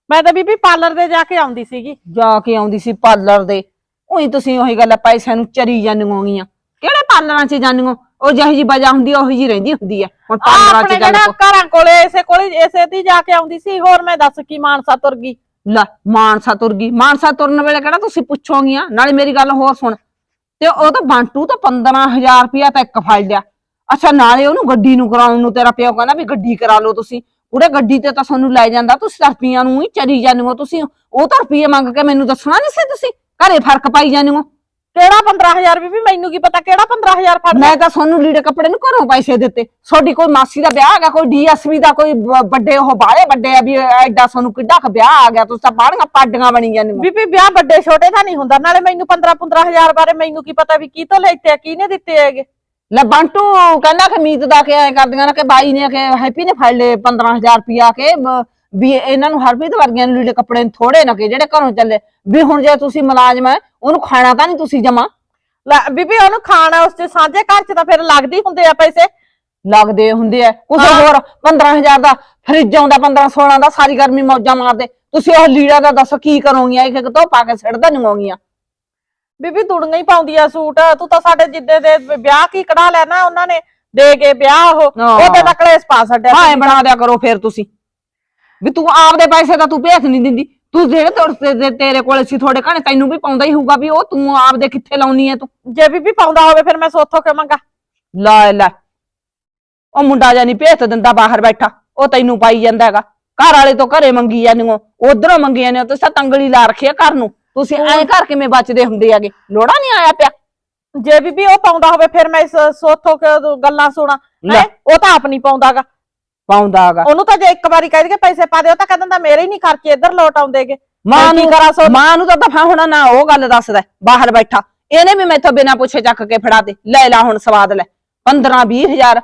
ਮੈਂ ਤਾਂ ਬੀਬੀ ਪਾਰਲਰ ਦੇ ਜਾ ਕੇ ਆਉਂਦੀ ਸੀਗੀ। ਜਾ ਕੇ ਆਉਂਦੀ ਸੀ ਪਾਰਲਰ ਦੇ। ਉਹੀ ਤੁਸੀਂ ਉਹੀ ਗੱਲ ਆ, ਪੈਸਿਆਂ ਨੂੰ ਚਰੀ ਜਾਂਦੀਆਂ ਕਿਹੜੇ ਪਾਰਲਰਾਂ 'ਚ ਜਾਂਦੀਆਂ? ਉਹ ਜਿਹੀ ਜੀ ਵਜ੍ਹਾ ਹੁੰਦੀ ਆ ਉਹੀ ਜੀ ਰਹਿੰਦੀ ਹੁੰਦੀ ਆ। ਹੁਣ ਆਹ ਪਾਰਲਰਾਂ 'ਚ ਆਪਣੇ ਗੱਲ ਜਿਹੜਾ ਘਰਾਂ ਕੋਲੇ ਇਸੇ ਕੋਲੇ ਇਸੇ ਦੀ ਜਾ ਕੇ ਆਉਂਦੀ ਸੀ ਹੋਰ ਮੈਂ ਦੱਸ ਕੀ ਮਾਨਸਾ ਤੁਰ ਗਈ? ਲੈ ਮਾਨਸਾ ਤੁਰ ਗਈ। ਮਾਨਸਾ ਤੁਰਨ ਵੇਲੇ ਕਿਹੜਾ ਤੁਸੀਂ ਪੁੱਛੋਗੀਆਂ? ਨਾਲੇ ਮੇਰੀ ਗੱਲ ਹੋਰ ਸੁਣ। ਤੇ ਉਹ ਤਾਂ ਬੰਟੂ ਤਾਂ 15000 ਰੁਪਇਆ ਤਾਂ ਇੱਕ ਫੜ ਲਿਆ। ਅੱਛਾ ਨਾਲੇ ਉਹਨੂੰ ਗੱਡੀ ਨੂੰ ਕਰਾਉਣ ਨੂੰ ਤੇਰਾ ਪਿਓ ਕਹਿੰਦਾ ਵੀ ਗੱਡੀ ਕਰਾ ਲਓ ਤੁਸੀਂ। ਉਹਦੇ ਗੱਡੀ ਤੇ ਤਾਂ ਤੁਹਾਨੂੰ ਲੈ ਜਾਂਦਾ ਤੁਸੀਂ ਤਾਂ ਰੁਪਈਆਂ ਨੂੰ ਹੀ ਚਰੀ ਜਾਂਦੇ ਹੋ ਤੁਸੀਂ। ਉਹ ਤਾਂ ਰੁਪਈਏ ਮੰਗ ਕੇ ਮੈਨੂੰ ਦੱਸਣਾ ਨਹੀਂ ਸੀ ਤੁਸੀਂ। ਘਰੇ ਫ਼ਰਕ ਪਾਈ ਜਾਂਦੇ ਹੋ। ਕਿਹੜਾ 15000 ਬੀਬੀ ਮੈਨੂੰ ਕੀ ਪਤਾ ਕਿਹੜਾ 15000 ਫੜ ਮੈਂ ਤਾਂ ਤੁਹਾਨੂੰ ਲੀੜੇ ਕੱਪੜੇ ਨੂੰ ਘਰੋਂ ਪੈਸੇ ਦਿੱਤੇ। ਤੁਹਾਡੀ ਕੋਈ ਮਾਸੀ ਦਾ ਵਿਆਹ ਗਿਆ ਕੋਈ ਡੀਐਸਪੀ ਦਾ ਕੋਈ ਵੱਡੇ ਉਹ ਬਾਹਲੇ ਵੱਡੇ ਆ ਵੀ ਐਡਾ ਤੁਹਾਨੂੰ ਕਿੱਡਾ ਕੁ ਵਿਆਹ ਆ ਗਿਆ ਤੁਸੀਂ ਤਾਂ ਬਾਹਲੀਆਂ ਪਾਡੀਆਂ ਬਣੀ ਜਾਂਦੇ ਹੋ। ਬੀਬੀ ਵਿਆਹ ਵੱਡੇ ਛੋਟੇ ਦਾ ਨਹੀਂ ਹੁੰਦਾ। ਨਾਲੇ ਮੈਨੂੰ 15 15000 ਬਾਰੇ ਮੈਨੂੰ ਕੀ ਪਤਾ ਵੀ ਕੀ ਤੋਂ ਲੈਤੇ ਆ ਕਿਹਨੇ ਦਿੱਤੇ ਹੈਗੇ? ਲੈ ਬੰਟੂ ਕਹਿੰਦਾ ਕਿ ਮੀਤ ਦਾ ਕਿ ਐ ਕਰਦੀਆਂ ਨੇ ਕਿ ਬਾਈ ਨੇ ਕਿ ਹੈਪੀ ਨੇ ਫੜ ਲਏ 15000 ਰੁਪਿਆ ਕੇ ਬ- ਵੀ ਇਹਨਾਂ ਨੂੰ ਹਰਪ੍ਰੀਤ ਵਰਗਿਆਂ ਨੂੰ ਲੀੜੇ ਕੱਪੜੇ ਥੋੜੇ ਨਾ ਕਿ ਜਿਹੜੇ ਘਰੋਂ ਚੱਲੇ। ਵੀ ਹੁਣ ਜੇ ਤੁਸੀਂ ਮੁਲਾਜ਼ਮ ਹੈ ਉਹਨੂੰ ਖਾਣਾ ਤਾਂ ਨਹੀਂ ਤੁਸੀਂ ਜਮਾ। ਲੈ ਬੀਬੀ ਉਹਨੂੰ ਖਾਣਾ ਉਸ ਚ ਸਾਂਝੇ ਘਰ ਚ ਤਾਂ ਫਿਰ ਲੱਗਦੇ ਹੁੰਦੇ ਆ ਪੈਸੇ। ਲੱਗਦੇ ਹੁੰਦੇ ਆ। ਕੁਝ। ਹੋਰ 15000 ਦਾ ਫਰਿੱਜ ਆਉਂਦਾ 15 16 ਦਾ ਸਾਰੀ ਗਰਮੀ ਮੌਜਾਂ ਮਾਰਦੇ। ਤੁਸੀਂ ਉਹ ਲੀੜਾ ਦਾ ਦੱਸੋ ਕੀ ਕਰੋਗੀਆਂ ਇੱਕ ਇੱਕ ਤੋਂ ਪਾ ਕੇ ਸਿੱਟਦੇ ਨਿਮੋਗੀਆਂ ਬੀਬੀ ਦੁੜੀਆਂ ਹੀ ਪਾਉਂਦੀ ਆ ਸੂਟ। ਤੂੰ ਤਾਂ ਸਾਡੇ ਜਿੱਦੇ ਦੇ ਵਿਆਹ ਕੀ ਕਢਾ ਨਾ ਉਹਨਾਂ ਨੇ ਦੇ ਕੇ ਵਿਆਹ ਉਹ। ਉਹਦੇ ਤਾਂ ਕਲੇਸ਼ ਪਾ ਛੱਡਿਆ ਹਾਂ ਬਣਾ ਦਿਆ ਕਰੋ ਫਿਰ ਤੁਸੀਂ। ਵੀ ਤੂੰ ਆਪਦੇ ਪੈਸੇ ਤਾਂ ਤੂੰ ਭੇਜ ਨਹੀਂ ਦਿੰਦੀ। ਤੂੰ ਜਿਹੜੇ ਤੌਰ ਤੇ ਤੇ- ਤੇਰੇ ਕੋਲ ਸੀ ਤੁਹਾਡੇ ਘਣੇ ਤੈਨੂੰ ਵੀ ਪਾਉਂਦਾ ਹੀ ਹੋਊਗਾ ਵੀ ਉਹ ਤੂੰ ਆਪਦੇ ਕਿੱਥੇ ਲਾਉਣੀ ਐ ਤੂੰ। ਜੇ ਬੀਬੀ ਪਾਉਂਦਾ ਹੋਵੇ ਫਿਰ ਮੈਂ ਸੋਥੋਂ ਕਿਉਂ ਮੰਗਾ ਲੈ ਲੈ। ਉਹ ਮੁੰਡਾ ਜਾਂ ਨਹੀਂ ਭੇਜ ਦਿੰਦਾ ਬਾਹਰ ਬੈਠਾ ਉਹ ਤੈਨੂੰ ਪਾਈ ਜਾਂਦਾ ਹੈਗਾ। ਘਰ ਵਾਲੇ ਤੋਂ ਘਰੇ ਮੰਗੀ ਜਾਂਦੇ ਹੋ ਉਧਰੋਂ ਮੰਗੀ ਜਾਂਦੇ ਹੋ ਤੁਸੀਂ ਤੰਗਲੀ ਲਾ ਰੱਖਿਆ ਘਰ ਨੂੰ। ਤੁਸੀਂ ਐਂ ਘਰ ਕਿਵੇਂ ਬਚਦੇ ਹੁੰਦੇ ਆਗੇ ਲੋੜਾ ਨਹੀਂ ਆਇਆ ਪਿਆ। ਜੇ ਬੀਬੀ ਉਹ ਪਾਉਂਦਾ ਹੋਵੇ ਫਿਰ ਮੈਂ ਸੋਥੋਂ ਗੱਲਾਂ ਸੁਣਾ। ਹੈਂ? ਉਹ ਤਾਂ ਆਪ ਨਹੀਂ ਪਾਉਂਦਾਗਾ ਪਾਉਂਦਾ ਹੈਗਾ। ਉਹਨੂੰ ਤਾਂ ਜੇ ਇੱਕ ਵਾਰੀ ਕਹਿ ਦੇ ਪੈਸੇ ਪਾ ਦੇ ਉਹ ਤਾਂ ਕਹਿੰਦਾ ਹੁੰਦਾ ਮੇਰੇ ਹੀ ਨਹੀਂ ਖਰਚੇ ਇੱਧਰ ਲੋਟ ਆਉਂਦੇਗੇ। ਮਾਂ ਨੂੰ ਕਰਾਂ ਸੋ ਮਾਂ ਨੂੰ ਤਾਂ ਦਫਾ ਹੋਣਾ ਨਾ ਉਹ ਗੱਲ ਦੱਸਦਾ ਬਾਹਰ ਬੈਠਾ। ਇਹਨੇ ਵੀ ਮੈਥੋਂ ਬਿਨਾਂ ਪੁੱਛੇ ਚੱਕ ਕੇ ਫੜਾ ਦੇ। ਲੈ ਲਾ ਹੁਣ ਸਵਾਦ ਲੈ। 15 20000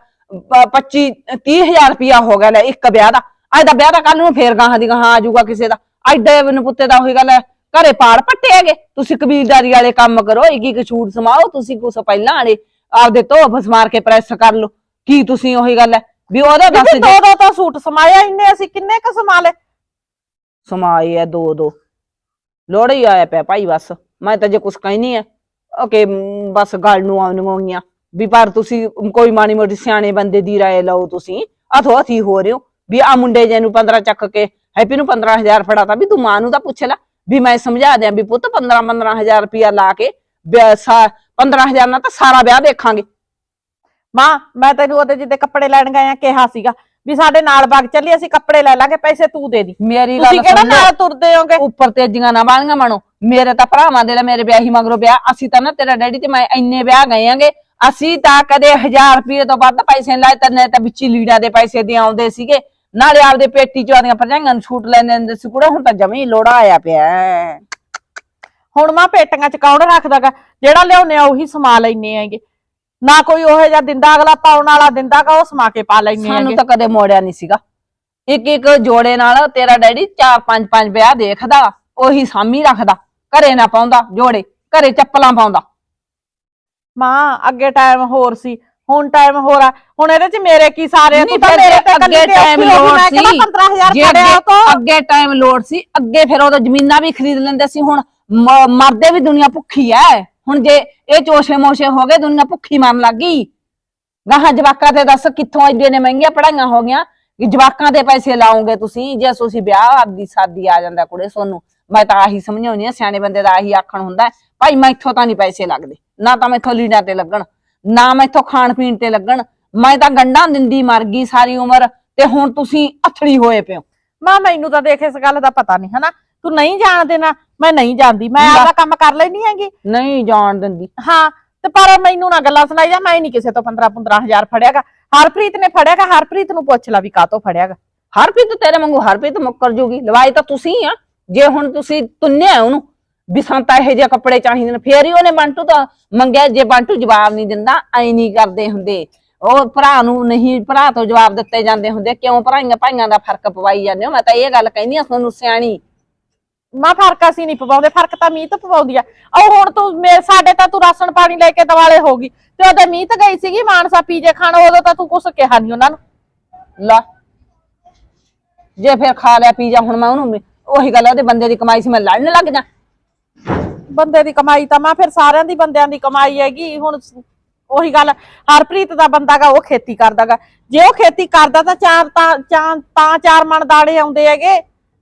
25 30000 ਰੁਪਿਆ ਹੋ ਗਿਆ ਲੈ ਇੱਕ ਵਿਆਹ ਦਾ। ਅੱਜ ਦਾ ਵਿਆਹ ਤਾਂ ਕੱਲ ਨੂੰ ਫੇਰ ਗਾਹਾਂ ਦੀ ਗਾਹਾਂ ਆ ਜਾਊਗਾ ਕਿਸੇ ਦਾ। ਐਡੇ ਨਪੁੱਤੇ ਦਾ ਉਹੀ ਗੱਲ ਹੈ ਘਰੇ ਪਾੜ ਪੱਟੇ ਹੈਗੇ। ਤੁਸੀਂ ਕਬੀਲਦਾਰੀ ਵਾਲੇ ਕੰਮ ਕਰੋ ਇੱਕ ਇੱਕ ਛੂਟ ਸਮਾਓ ਤੁਸੀਂ ਕੁਛ ਪਹਿਲਾਂ ਵਾਲੇ ਆਪਦੇ ਧੋਫ ਮਾਰ ਕੇ ਪ੍ਰੈਸ ਕਰ ਲਓ। ਕੀ ਤੁਸੀਂ ਉਹੀ ਗੱਲ ਹੈ? ਵੀ ਉਹਦਾ ਦੱਸ ਦੋ। ਦੋ ਤਾਂ ਸੂਟ ਸਮਾਇਆ ਇੰਨੇ ਅਸੀਂ ਕਿੰਨੇ ਕ ਸਮਾ ਲਏ? ਸਮਾਏ ਆ ਦੋ ਦੋ ਲੋੜ ਹੀ ਆਇਆ ਪਿਆ ਭਾਈ ਬਸ। ਮੈਂ ਤਾਂ ਜੇ ਕੁਛ ਕਹਿਨੀ ਹੈ ਓਕੇ ਬਸ ਗੱਲ ਨੂੰ ਆਉਣਗੀਆਂ ਵੀ ਪਰ ਤੁਸੀਂ ਕੋਈ ਮਾੜੀ ਮੋਟੀ ਸਿਆਣੇ ਬੰਦੇ ਦੀ ਰਾਏ ਲਓ ਤੁਸੀਂ। ਅਥੋ ਅਥੀ ਹੋ ਰਹੇ ਹੋ। ਵੀ ਆ ਮੁੰਡੇ ਜੇ ਨੂੰ 15 ਚੱਕ ਕੇ ਹੈਪੀ ਨੂੰ 15000 ਫੜਾਤਾ ਵੀ ਤੂੰ ਮਾਂ ਨੂੰ ਤਾਂ ਪੁੱਛ ਲੈ। ਵੀ ਮੈਂ ਸਮਝਾ ਦਿਆਂ ਵੀ ਪੁੱਤ 15 15000 ਰੁਪਇਆ ਲਾ ਕੇ ਵਿਆਹ ਸਾ- 15000 ਨਾਲ ਤਾਂ ਸਾਰਾ ਵਿਆਹ ਦੇਖਾਂਗੇ। ਮਾਂ ਮੈਂ ਤੈਨੂੰ ਉਹਦੇ ਜਿੱਦੇ ਕੱਪੜੇ ਲੈਣ ਗਏ ਆ ਕਿਹਾ ਸੀਗਾ ਵੀ ਸਾਡੇ ਨਾਲ ਬਾਗ ਚੱਲੀ ਅਸੀਂ ਕੱਪੜੇ ਲੈ ਲਾਂਗੇ ਪੈਸੇ ਤੂੰ ਦੇ ਦੀ। ਮੇਰੀ ਤੁਸੀਂ ਗੱਲ ਕਿਹੜਾ ਸੁਣ ਲਓ। ਨਾਲ ਤੁਰਦੇ ਹੋਗੇ? ਉੱਪਰ ਤੇਜੀਆਂ ਨਾ ਬਾਣੀਆਂ ਮਾਣੋ ਮੇਰੇ ਤਾਂ ਭਰਾਵਾਂ ਦੇ ਲੈ ਮੇਰੇ ਵਿਆਹੀ ਮਗਰੋਂ ਵਿਆਹ। ਅਸੀਂ ਤਾਂ ਨਾ ਤੇਰਾ ਡੈਡੀ ਤੇ ਮੈਂ ਇੰਨੇ ਵਿਆਹ ਗਏ ਆਂਗੇ। ਅਸੀਂ ਤਾਂ ਕਦੇ 1000 ਰੁਪਏ ਤੋਂ ਵੱਧ ਪੈਸੇ ਨੀ ਲਾਏ ਤਾਂ ਤਾਂ ਵਿੱਚ ਲੀੜਾਂ ਦੇ ਪੈਸੇ ਦੇ ਆਉਂਦੇ ਸੀਗੇ। ਨਾਲੇ ਆਪਦੇ ਪੇਟੀ ਚੋਂ ਆਦੀਆਂ ਭਰਜਾਈਆਂ ਨੂੰ ਛੂਟ ਲੈਂਦੇ ਹੁੰਦੇ ਸੀ ਕੁੜਾ ਹੁਣ ਤਾਂ ਜਮੀ ਲੋੜਾ ਆਇਆ ਪਿਆ ਹੈ। ਹੁਣ ਮਾਂ ਪੇਟੀਆਂ ਚ ਕੌਣ ਰੱਖਦਾਗਾ? ਜਿਹੜਾ ਲਿਆਉਨੇ ਆ ਉਹੀ ਸਮਾ ਲੈਨੇ ਆਂਗੇ ਨਾ ਕੋਈ ਉਹੋ ਜਿਹਾ ਦਿੰਦਾ ਅਗਲਾ ਪਾਉਣ ਵਾਲਾ ਦਿੰਦਾਗਾ ਉਹ ਸਮਾ ਕੇ ਪਾ ਲੈਨੇ ਸਾਨੂੰ ਤਾਂ ਕਦੇ ਮੋੜਿਆ ਨਹੀਂ ਸੀਗਾ। ਇੱਕ ਇੱਕ ਜੋੜੇ ਨਾਲ ਤੇਰਾ ਡੈਡੀ ਚਾਰ ਪੰਜ ਪੰਜ ਵਿਆਹ ਦੇਖਦਾ ਉਹੀ ਸਾਮੀ ਰੱਖਦਾ ਘਰੇ ਨਾ ਪਾਉਂਦਾ ਜੋੜੇ ਘਰੇ ਚੱਪਲਾਂ ਪਾਉਂਦਾ। ਮਾਂ ਅੱਗੇ ਟਾਈਮ ਹੋਰ ਸੀ ਹੁਣ ਟਾਈਮ ਹੋਰ ਆ। ਹੁਣ ਇਹਦੇ ਚ ਮੇਰੇ ਕੀ ਸਾਰੇ ਤੂੰ ਤਾਂ ਮੇਰੇ ਤੇ ਅੱਗੇ ਗਈ, ਲੋੜ ਸੀ। 15000 ਜੇ ਫੜਿਆ ਉਹ ਤੋਂ। ਅੱਗੇ ਟਾਈਮ ਲੋੜ ਸੀ ਅੱਗੇ ਫਿਰ ਉਦੋਂ ਜ਼ਮੀਨਾਂ ਵੀ ਖਰੀਦ ਲੈਂਦੇ ਸੀ ਹੁਣ ਮਰਦੇ ਵੀ ਦੁਨੀਆ ਭੁੱਖੀ ਐ। ਹੁਣ ਜੇ ਇਹ ਚੋਸ਼ੇ ਮੋਸ਼ੇ ਹੋ ਗਏ, ਦੁਨੀਆ ਭੁੱਖੀ ਮਰਨ ਲੱਗ ਗਈ। ਗਾਹਾਂ ਜਵਾਕਾਂ ਤੇ ਦੱਸ ਕਿੱਥੋਂ ਐਡੀਆਂ ਨੇ ਮਹਿੰਗੀਆਂ ਪੜਾਈਆਂ ਹੋ ਗਈਆਂ? ਕਿ ਜਵਾਕਾਂ ਤੇ ਪੈਸੇ ਲਾਉਂਗੇ ਤੁਸੀਂ, ਜੇ ਤੁਸੀਂ ਵਿਆਹ ਆਦੀ ਸਾਦੀ ਆ ਜਾਂਦਾ ਕੁੜੇ ਸੋਨੂੰ। ਮੈਂ ਤਾਂ ਆਹੀ ਸਮਝਾਉਣੀ ਆ ਸਿਆਣੇ ਬੰਦੇ ਦਾ ਆਹੀ ਆਖਣ ਹੁੰਦਾ ਭਾਈ ਮੈਂ ਇੱਥੋਂ ਤਾਂ ਨਹੀਂ ਪੈਸੇ ਲੱਗਦੇ, ਨਾ ਤਾਂ ਮੈਥੋਂ ਲੀੜਾਂ ਤੇ ਲੱਗਣ, ਨਾ ਮੈਥੋਂ ਖਾਣ ਪੀਣ ਤੇ ਲੱਗਣ। ਮੈਂ ਤਾਂ ਗੰਢਾਂ ਦਿੰਦੀ ਮਰ ਗਈ ਸਾਰੀ ਉਮਰ, ਤੇ ਹੁਣ ਤੁਸੀਂ ਅਥੜੀ ਹੋਏ ਪਿਓ। ਮਾਂ, ਮੈਨੂੰ ਤਾਂ ਦੇਖ ਇਸ ਗੱਲ ਦਾ ਪਤਾ ਨਹੀਂ, ਹਨਾ? ਤੂੰ ਨਹੀਂ ਜਾਣਦੇ ਨਾ ਮੈਂ ਨਹੀਂ ਜਾਣਦੀ ਮੈਂ। ਆਪਦਾ ਕੰਮ ਕਰ ਲੈਣੀ ਹੈਗੀ। ਨਹੀਂ ਜਾਣ ਦਿੰਦੀ। ਹਾਂ ਤੇ ਪਰ ਮੈਨੂੰ ਨਾ ਗੱਲਾਂ ਸੁਣਾਈ ਜਾ ਮੈਂ ਨਹੀਂ ਕਿਸੇ ਤੋਂ 15 15000 ਫੜਿਆਗਾ। ਹਰਪ੍ਰੀਤ ਨੇ ਫੜਿਆਗਾ ਹਰਪ੍ਰੀਤ ਨੂੰ ਪੁੱਛ ਲਾ ਵੀ ਕਾਤੋਂ ਫੜਿਆਗਾ। ਹਰਪ੍ਰੀਤ ਤੇਰੇ ਵਾਂਗੂ ਹਰਪ੍ਰੀਤ ਮੁੱਕਰ ਜੂਗੀ ਲਵਾਈ ਤਾਂ ਤੁਸੀਂ ਆ। ਜੇ ਹੁਣ ਤੁਸੀਂ ਤੁੰਨਿਆ ਉਹਨੂੰ ਵੀ ਸੰਤਾ ਇਹੋ ਜਿਹੇ ਕੱਪੜੇ ਚਾਹੀਦੇ ਨੇ ਫੇਰ ਹੀ ਉਹਨੇ ਬੰਟੂ ਤਾਂ ਮੰਗਿਆ ਜੇ ਬੰਟੂ ਜਵਾਬ ਨਹੀਂ ਦਿੰਦਾ ਐ ਨਹੀਂ ਕਰਦੇ ਹੁੰਦੇ। ਉਹ ਭਰਾ ਨੂੰ ਨਹੀਂ ਭਰਾ ਤੋਂ ਜਵਾਬ ਦਿੱਤੇ ਜਾਂਦੇ ਹੁੰਦੇ ਕਿਉਂ ਭਰਾਈਆਂ ਭਾਈਆਂ ਦਾ ਫ਼ਰਕ ਪਵਾਈ ਜਾਂਦੇ ਹੋ? ਮੈਂ ਤਾਂ ਇਹ ਗੱਲ ਕਹਿੰਦੀ ਆ ਤੁਹਾਨੂੰ ਸਿਆਣੀ ਮਾਂ ਫ਼ਰਕ ਅਸੀਂ ਨਹੀਂ ਪਵਾਉਂਦੇ ਫ਼ਰਕ ਤਾਂ ਮੀਤ ਪਵਾਉਂਦੀ ਆ। ਉਹ ਹੁਣ ਤੂੰ ਮੇ ਸਾਡੇ ਤਾਂ ਤੂੰ ਰਾਸ਼ਨ ਪਾਣੀ ਲੈ ਕੇ ਦਿਵਾਲੇ ਹੋ ਗਈ। ਤੇ ਉਹਦੇ ਮੀਤ ਗਈ ਸੀਗੀ ਮਾਨਸਾ ਪੀਜੇ ਖਾਣ ਉਦੋਂ ਤਾਂ ਤੂੰ ਕੁਛ ਕਿਹਾ ਨਹੀਂ ਉਹਨਾਂ ਨੂੰ। ਲਾ ਜੇ ਫੇਰ ਖਾ ਲਿਆ ਪੀ ਹੁਣ ਮੈਂ ਉਹਨੂੰ ਉਹੀ ਗੱਲ ਆ, ਉਹਦੇ ਬੰਦੇ ਦੀ ਕਮਾਈ ਸੀ ਮੈਂ ਲੜਨ ਲੱਗ ਜਾ। ਬੰਦੇ ਦੀ ਕਮਾਈ ਤਾਂ ਮਾਂ ਫਿਰ ਸਾਰਿਆਂ ਦੀ ਬੰਦਿਆਂ ਦੀ ਕਮਾਈ ਹੈਗੀ। ਹੁਣ ਸ- ਉਹੀ ਗੱਲ ਹਰਪ੍ਰੀਤ ਦਾ ਬੰਦਾਗਾ ਉਹ ਖੇਤੀ ਕਰਦਾਗਾ ਜੇ ਉਹ ਖੇਤੀ ਕਰਦਾ ਤਾਂ ਚਾਰ ਤਾਂ ਚਾਰ ਤਾਂ ਚਾਰ ਮਣ ਦਾਣੇ ਆਉਂਦੇ ਹੈਗੇ।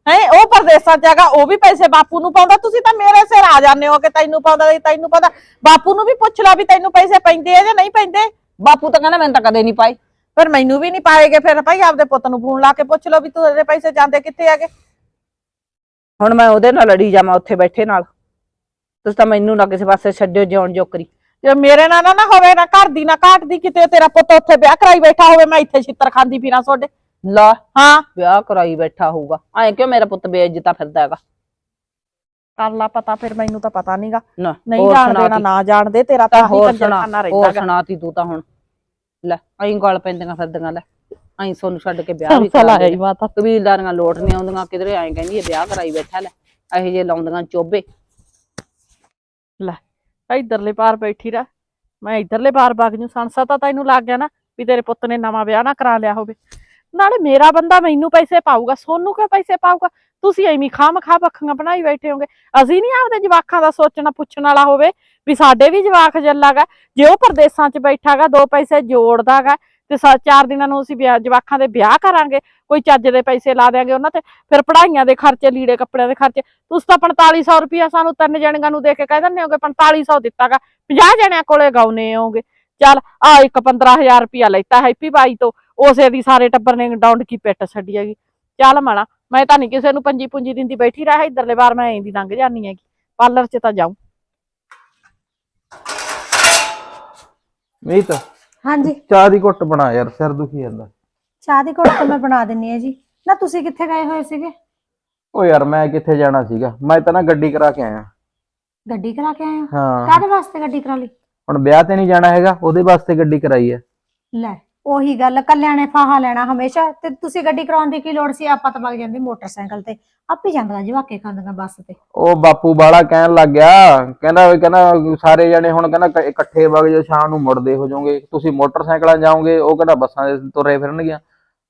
ਹੈ, ਉਹ ਪਰਦੇਸਾਂ ਚ ਹੈਗਾ, ਉਹ ਵੀ ਪੈਸੇ ਬਾਪੂ ਨੂੰ ਪਾਉਂਦਾ, ਤੁਸੀਂ ਤਾਂ ਮੇਰੇ ਸਿਰ ਆ ਜਾਂਦੇ ਹੋ ਕਿ ਤੈਨੂੰ ਪਾਉਂਦਾ ਤੈਨੂੰ ਪਾਉਂਦਾ। ਬਾਪੂ ਨੂੰ ਵੀ ਪੁੱਛ ਲਾ ਵੀ ਤੈਨੂੰ ਪੈਸੇ ਪੈਂਦੇ ਆ ਜਾਂ ਨਹੀਂ ਪੈਂਦੇ। ਬਾਪੂ ਤਾਂ ਕਹਿੰਦਾ, ਮੈਨੂੰ ਤਾਂ ਕਦੇ ਨਹੀਂ ਪਾਈ ਫਿਰ ਮੈਨੂੰ ਵੀ ਨਹੀਂ ਪਾਏਗੇ ਫਿਰ ਭਾਈ, ਆਪਦੇ ਪੁੱਤ ਨੂੰ ਫੋਨ ਲਾ ਕੇ ਪੁੱਛ ਲਓ ਵੀ ਤੇਰੇ ਪੈਸੇ ਜਾਂਦੇ ਕਿੱਥੇ ਹੈਗੇ। ਹੁਣ ਮੈਂ ਉਹਦੇ ਨਾਲ ਲੜੀ ਜਾਵਾਂ, ਉੱਥੇ ਬੈਠੇ ਨਾਲ। ਤੁਸੀਂ ਤਾਂ ਮੈਨੂੰ ਨਾ ਕਿਸੇ ਪਾਸੇ ਛੱਡਿਓ, ਜਿਉਣ ਜੋਕਰੀ। ਜੇ ਮੇਰੇ ਨਾਲ ਨਾ ਨਾ ਹੋਵੇ, ਨਾ ਘਰ ਦੀ, ਨਾ ਘਾਟ ਦੀ, ਕਿਤੇ ਤੇਰਾ ਪੁੱਤ ਉੱਥੇ ਵਿਆਹ ਕਰਾਈ ਬੈਠਾ ਹੋਵੇ, ਮੈਂ ਇੱਥੇ ਛਿੱਤਰ ਖਾਂਦੀ ਫਿਰਾਂ ਤੁਹਾਡੇ ਲਾ। ਹਾਂ। ਵਿਆਹ ਕਰਾਈ ਬੈਠਾ ਹੋਊਗਾ। ਐਂ ਕਿਉਂ ਮੇਰਾ ਪੁੱਤ ਬੇਇੱਜ਼ਤਾ ਫਿਰਦਾ ਹੈਗਾ? ਕਰ ਲਾ ਪਤਾ ਫਿਰ ਮੈਨੂੰ ਤਾਂ ਪਤਾ ਨਹੀਂਗਾ ਨਾ ਨਹੀਂ ਹੋਰ ਜਾਣਦੇ ਨਾ। ਨਾ ਜਾਣਦੇ ਤੇਰਾ ਤਾਂ ਤਾਂ ਹੀ ਹੋਰ ਸੁਣਾ ਖਾਨਾ ਹੋਰ। ਸੁਣਾਤੀ ਤੂੰ ਤਾਂ ਹੁਣ। ਲੈ ਐਂ ਗਲ ਪੈਂਦੀਆਂ ਫਿਰਦੀਆਂ ਲੈ। ਐਂ ਸੋਨੂੰ ਛੱਡ ਕੇ ਵਿਆਹ ਵੀ ਕਰਾ ਦੇ। ਮਾਤਾ ਕਬੀਲਦਾਰੀਆਂ ਲੋਟ ਨਹੀਂ ਆਉਂਦੀਆਂ ਕਿਧਰੇ ਐਂ ਕਹਿੰਦੀ ਇਹ ਵਿਆਹ ਕਰਾਈ ਬੈਠਾ ਲੈ। ਇਹੋ ਜਿਹੇ ਲਾਉਂਦੀਆਂ ਚੋਬੇ। ਲੈ ਇਧਰਲੇ ਪਾਰ ਬੈਠੀ ਰਹਿ। ਮੈਂ ਇਧਰਲੇ ਪਾਰ ਵਗ ਜੂ ਸੰਸਾ ਤਾਂ ਤੈਨੂੰ ਲੱਗ ਗਿਆ ਨਾ ਵੀ ਤੇਰੇ ਪੁੱਤ ਨੇ ਨਵਾਂ ਵਿਆਹ ਨਾ ਕਰਾ ਲਿਆ ਹੋਵੇ। ਨਾਲੇ ਮੇਰਾ ਬੰਦਾ ਮੈਨੂੰ ਪੈਸੇ ਪਾਊਗਾ, ਸੋਨੂੰ ਕਿਉਂ ਪੈਸੇ ਪਾਊਗਾ? ਤੁਸੀਂ ਐਵੇਂ ਖਾਮ ਖਾ ਪੱਖੀਆਂ ਬਣਾਈ ਬੈਠੇ ਹੋਗੇ। ਅਸੀਂ ਨਹੀਂ ਆਪਦੇ ਜਵਾਕਾਂ ਦਾ ਸੋਚਣਾ ਪੁੱਛਣ ਵਾਲਾ ਹੋਵੇ ਵੀ ਸਾਡੇ ਵੀ ਜਵਾਕ ਜੱਲਾਗਾ, ਜੇ ਉਹ ਪ੍ਰਦੇਸਾਂ 'ਚ ਬੈਠਾਗਾ, ਦੋ ਪੈਸੇ ਜੋੜਦਾਗਾ ਤੇ ਸਾ ਚਾਰ ਦਿਨਾਂ ਨੂੰ ਅਸੀਂ ਵਿਆਹ- ਜਵਾਕਾਂ ਦੇ ਵਿਆਹ ਕਰਾਂਗੇ, ਕੋਈ ਚੱਜ ਦੇ ਪੈਸੇ ਲਾ ਦਿਆਂਗੇ ਉਹਨਾਂ ਤੇ, ਫਿਰ ਪੜ੍ਹਾਈਆਂ ਦੇ ਖਰਚੇ, ਲੀੜੇ ਕੱਪੜਿਆਂ ਦੇ ਖਰਚੇ। ਤੁਸੀਂ ਤਾਂ 4500 ਰੁਪਇਆ ਸਾਨੂੰ ਤਿੰਨ ਜਣਿਆਂ ਨੂੰ ਦੇ ਕੇ ਕਹਿ ਦਿੰਦੇ ਹੋਗੇ 4500 ਦਿੱਤਾਗਾ 50 ਜਣਿਆਂ ਕੋਲੇ ਗਾਉਨੇ ਹੋਗੇ। ਚੱਲ ਆ ਇੱਕ 15000 ਰੁਪਇਆ ਲੈਤਾ ਹੈਪੀ ਬਾਈ ਤੋਂ ਉਸੇ ਦੀ ਸਾਰੇ ਟੱਬਰ ਨੇ ਡਾਊਂਡ ਕੀ ਪਿੱਟ ਛੱਡੀ ਹੈਗੀ। ਚੱਲ ਮਾਣਾ ਮੈਂ ਤਾਂ ਨਹੀਂ ਕਿਸੇ ਨੂੰ ਪੰਜੀ ਪੁੰਜੀ ਦਿੰਦੀ ਬੈਠੀ ਰਹਾ ਇਧਰਲੇ ਵਾਰ ਮੈਂ ਐਂ ਦੀ ਲੰਘ ਜਾਨੀ ਹੈਗੀ ਪਾਰਲਰ 'ਚ ਤਾਂ ਜਾਉਂ ਮੀਤ ਹਾਂਜੀ। ਚਾਹ ਦੀ ਘੁੱਟ ਬਣਾ ਯਾਰ ਸਿਰ ਦੁਖੀ ਜਾਂਦਾ। ਚਾਹ ਦੀ ਘੁੱਟ ਤਾਂ ਮੈਂ ਬਣਾ ਦਿੰਨੀ ਆ ਜੀ। ਨਾ ਤੁਸੀਂ ਕਿੱਥੇ ਗਏ ਹੋਏ ਸੀਗੇ? ਓ ਯਾਰ ਮੈਂ ਕਿੱਥੇ ਜਾਣਾ ਸੀਗਾ? ਮੈਂ ਤਾਂ ਨਾ ਗੱਡੀ ਕਰਾ ਕੇ ਆਇਆ। ਗੱਡੀ ਕਰਾ ਕੇ ਆਏ ਹੋ? ਹਾਂ। ਕਾਹਦੇ ਵਾਸਤੇ ਗੱਡੀ ਕਰਾ ਲਈ? ਹੁਣ ਵਿਆਹ ਤੇ ਨਹੀਂ ਜਾਣਾ ਹੈਗਾ ਉਹਦੇ ਵਾਸਤੇ ਗੱਡੀ ਕਰਾਈ ਹੈ। ਲੈ ਉਹੀ ਗੱਲ ਕੱਲਿਆਂ ਨੇ ਫਾਹਾ ਲੈਣਾ ਹਮੇਸ਼ਾ ਤੇ ਤੁਸੀਂ ਗੱਡੀ ਕਰਾਉਣ ਦੀ ਕੀ ਲੋੜ ਸੀ? ਆਪਾਂ ਤਾਂ ਵਗ ਜਾਂਦੇ ਮੋਟਰਸਾਈਕਲ ਤੇ ਆਪੇ ਜਾਂਦੀਆਂ ਜਵਾਕੇ ਖਾਂਦੀਆਂ ਬੱਸ ਤੇ। ਉਹ ਬਾਪੂ ਬਾਲਾ ਕਹਿਣ ਲੱਗ ਗਿਆ ਕਹਿੰਦਾ ਵੀ ਕਹਿੰਦਾ ਸਾਰੇ ਜਣੇ ਹੁਣ ਕਹਿੰਦਾ ਕ- ਇਕੱਠੇ ਵਗ ਜਾ ਸ਼ਾਮ ਨੂੰ ਮੁੜਦੇ ਹੋ ਜਾਓਗੇ। ਤੁਸੀਂ ਮੋਟਰਸਾਈਕਲਾਂ ਜਾਓਗੇ ਉਹ ਕਹਿੰਦਾ ਬੱਸਾਂ ਦੇ ਤੁਰੇ ਫਿਰਨਗੀਆਂ।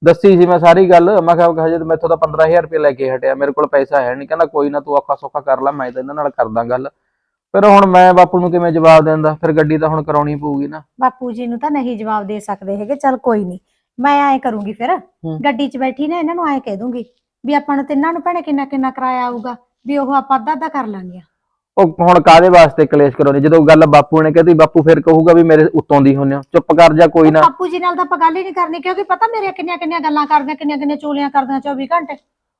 ਦੱਸੀ ਸੀ ਮੈਂ ਸਾਰੀ ਗੱਲ ਮੈਂ ਕਿਹਾ ਹਜੇ ਤਾਂ ਮੈਥੋਂ ਤਾਂ 15000 ਰੁਪਏ ਲੈ ਕੇ ਹਟਿਆ ਮੇਰੇ ਕੋਲ ਪੈਸਾ ਹੈ ਨਹੀਂ ਕਹਿੰਦਾ ਕੋਈ ਨਾ ਤੂੰ ਔਖਾ ਸੌਖਾ ਕਰ ਲੈ ਮੈਂ ਤਾਂ ਇਹਨਾਂ ਨਾਲ ਕਰਦਾ ਗੱਲ। ਫਿਰ ਹੁਣ ਮੈਂ ਬਾਪੂ ਨੂੰ ਕਿਵੇਂ ਜਵਾਬ ਦਿੰਦਾ ਫਿਰ ਗੱਡੀ ਤਾਂ ਹੁਣ ਕਰਾਉਣੀ ਪਊਗੀ ਨਾ। ਬਾਪੂ ਜੀ ਨੂੰ ਤਾਂ ਨਹੀਂ ਜਵਾਬ ਦੇ ਸਕਦੇ ਹੈਗੇ ਚਲ ਕੋਈ ਨਹੀਂ। ਮੈਂ ਐਂ ਕਰੂੰਗੀ ਫਿਰ ਗੱਡੀ 'ਚ ਬੈਠੀ ਨਾ ਇਹਨਾਂ ਨੂੰ ਐਂ ਕਹਿ ਦੂੰਗੀ ਵੀ ਆਪਾਂ ਨੂੰ ਤਿੰਨਾਂ ਨੂੰ ਭੈਣੇ ਕਿੰਨਾ ਕਿੰਨਾ ਕਿਰਾਇਆ ਆਊਗਾ ਵੀ ਉਹ ਆਪਾਂ ਅੱਧਾ ਅੱਧਾ ਕਰ ਲਾਂਗੇ ਉਹ ਹੁਣ ਕਾਦੇ ਵਾਸਤੇ ਕਲੇਸ਼ ਕਰਾਉਣੀ ਜਦੋਂ ਗੱਲ ਬਾਪੂ ਨੇ ਕਹਤੀ ਬਾਪੂ ਫਿਰ ਕਹੂਗਾ ਵੀ ਮੇਰੇ ਉੱਤੋਂ ਦੀ ਹੁੰਨੇ ਹੋ। ਚੁੱਪ ਕਰ ਜਾ ਕੋਈ ਨਾ। ਬਾਪੂ ਜੀ ਨਾਲ ਤਾਂ ਆਪਾਂ ਗੱਲ ਹੀ ਨਹੀਂ ਕਰਨੀ ਕਿਉਂਕਿ ਪਤਾ ਮੇਰੀਆਂ ਕਿੰਨੀਆਂ ਕਿੰਨੀਆਂ ਗੱਲਾਂ ਕਰਦੀਆਂ ਕਿੰਨੀਆਂ ਕਿੰਨੀਆਂ ਚੋਲੀਆਂ ਕਰਦੀਆਂ 24 ਘੰਟੇ।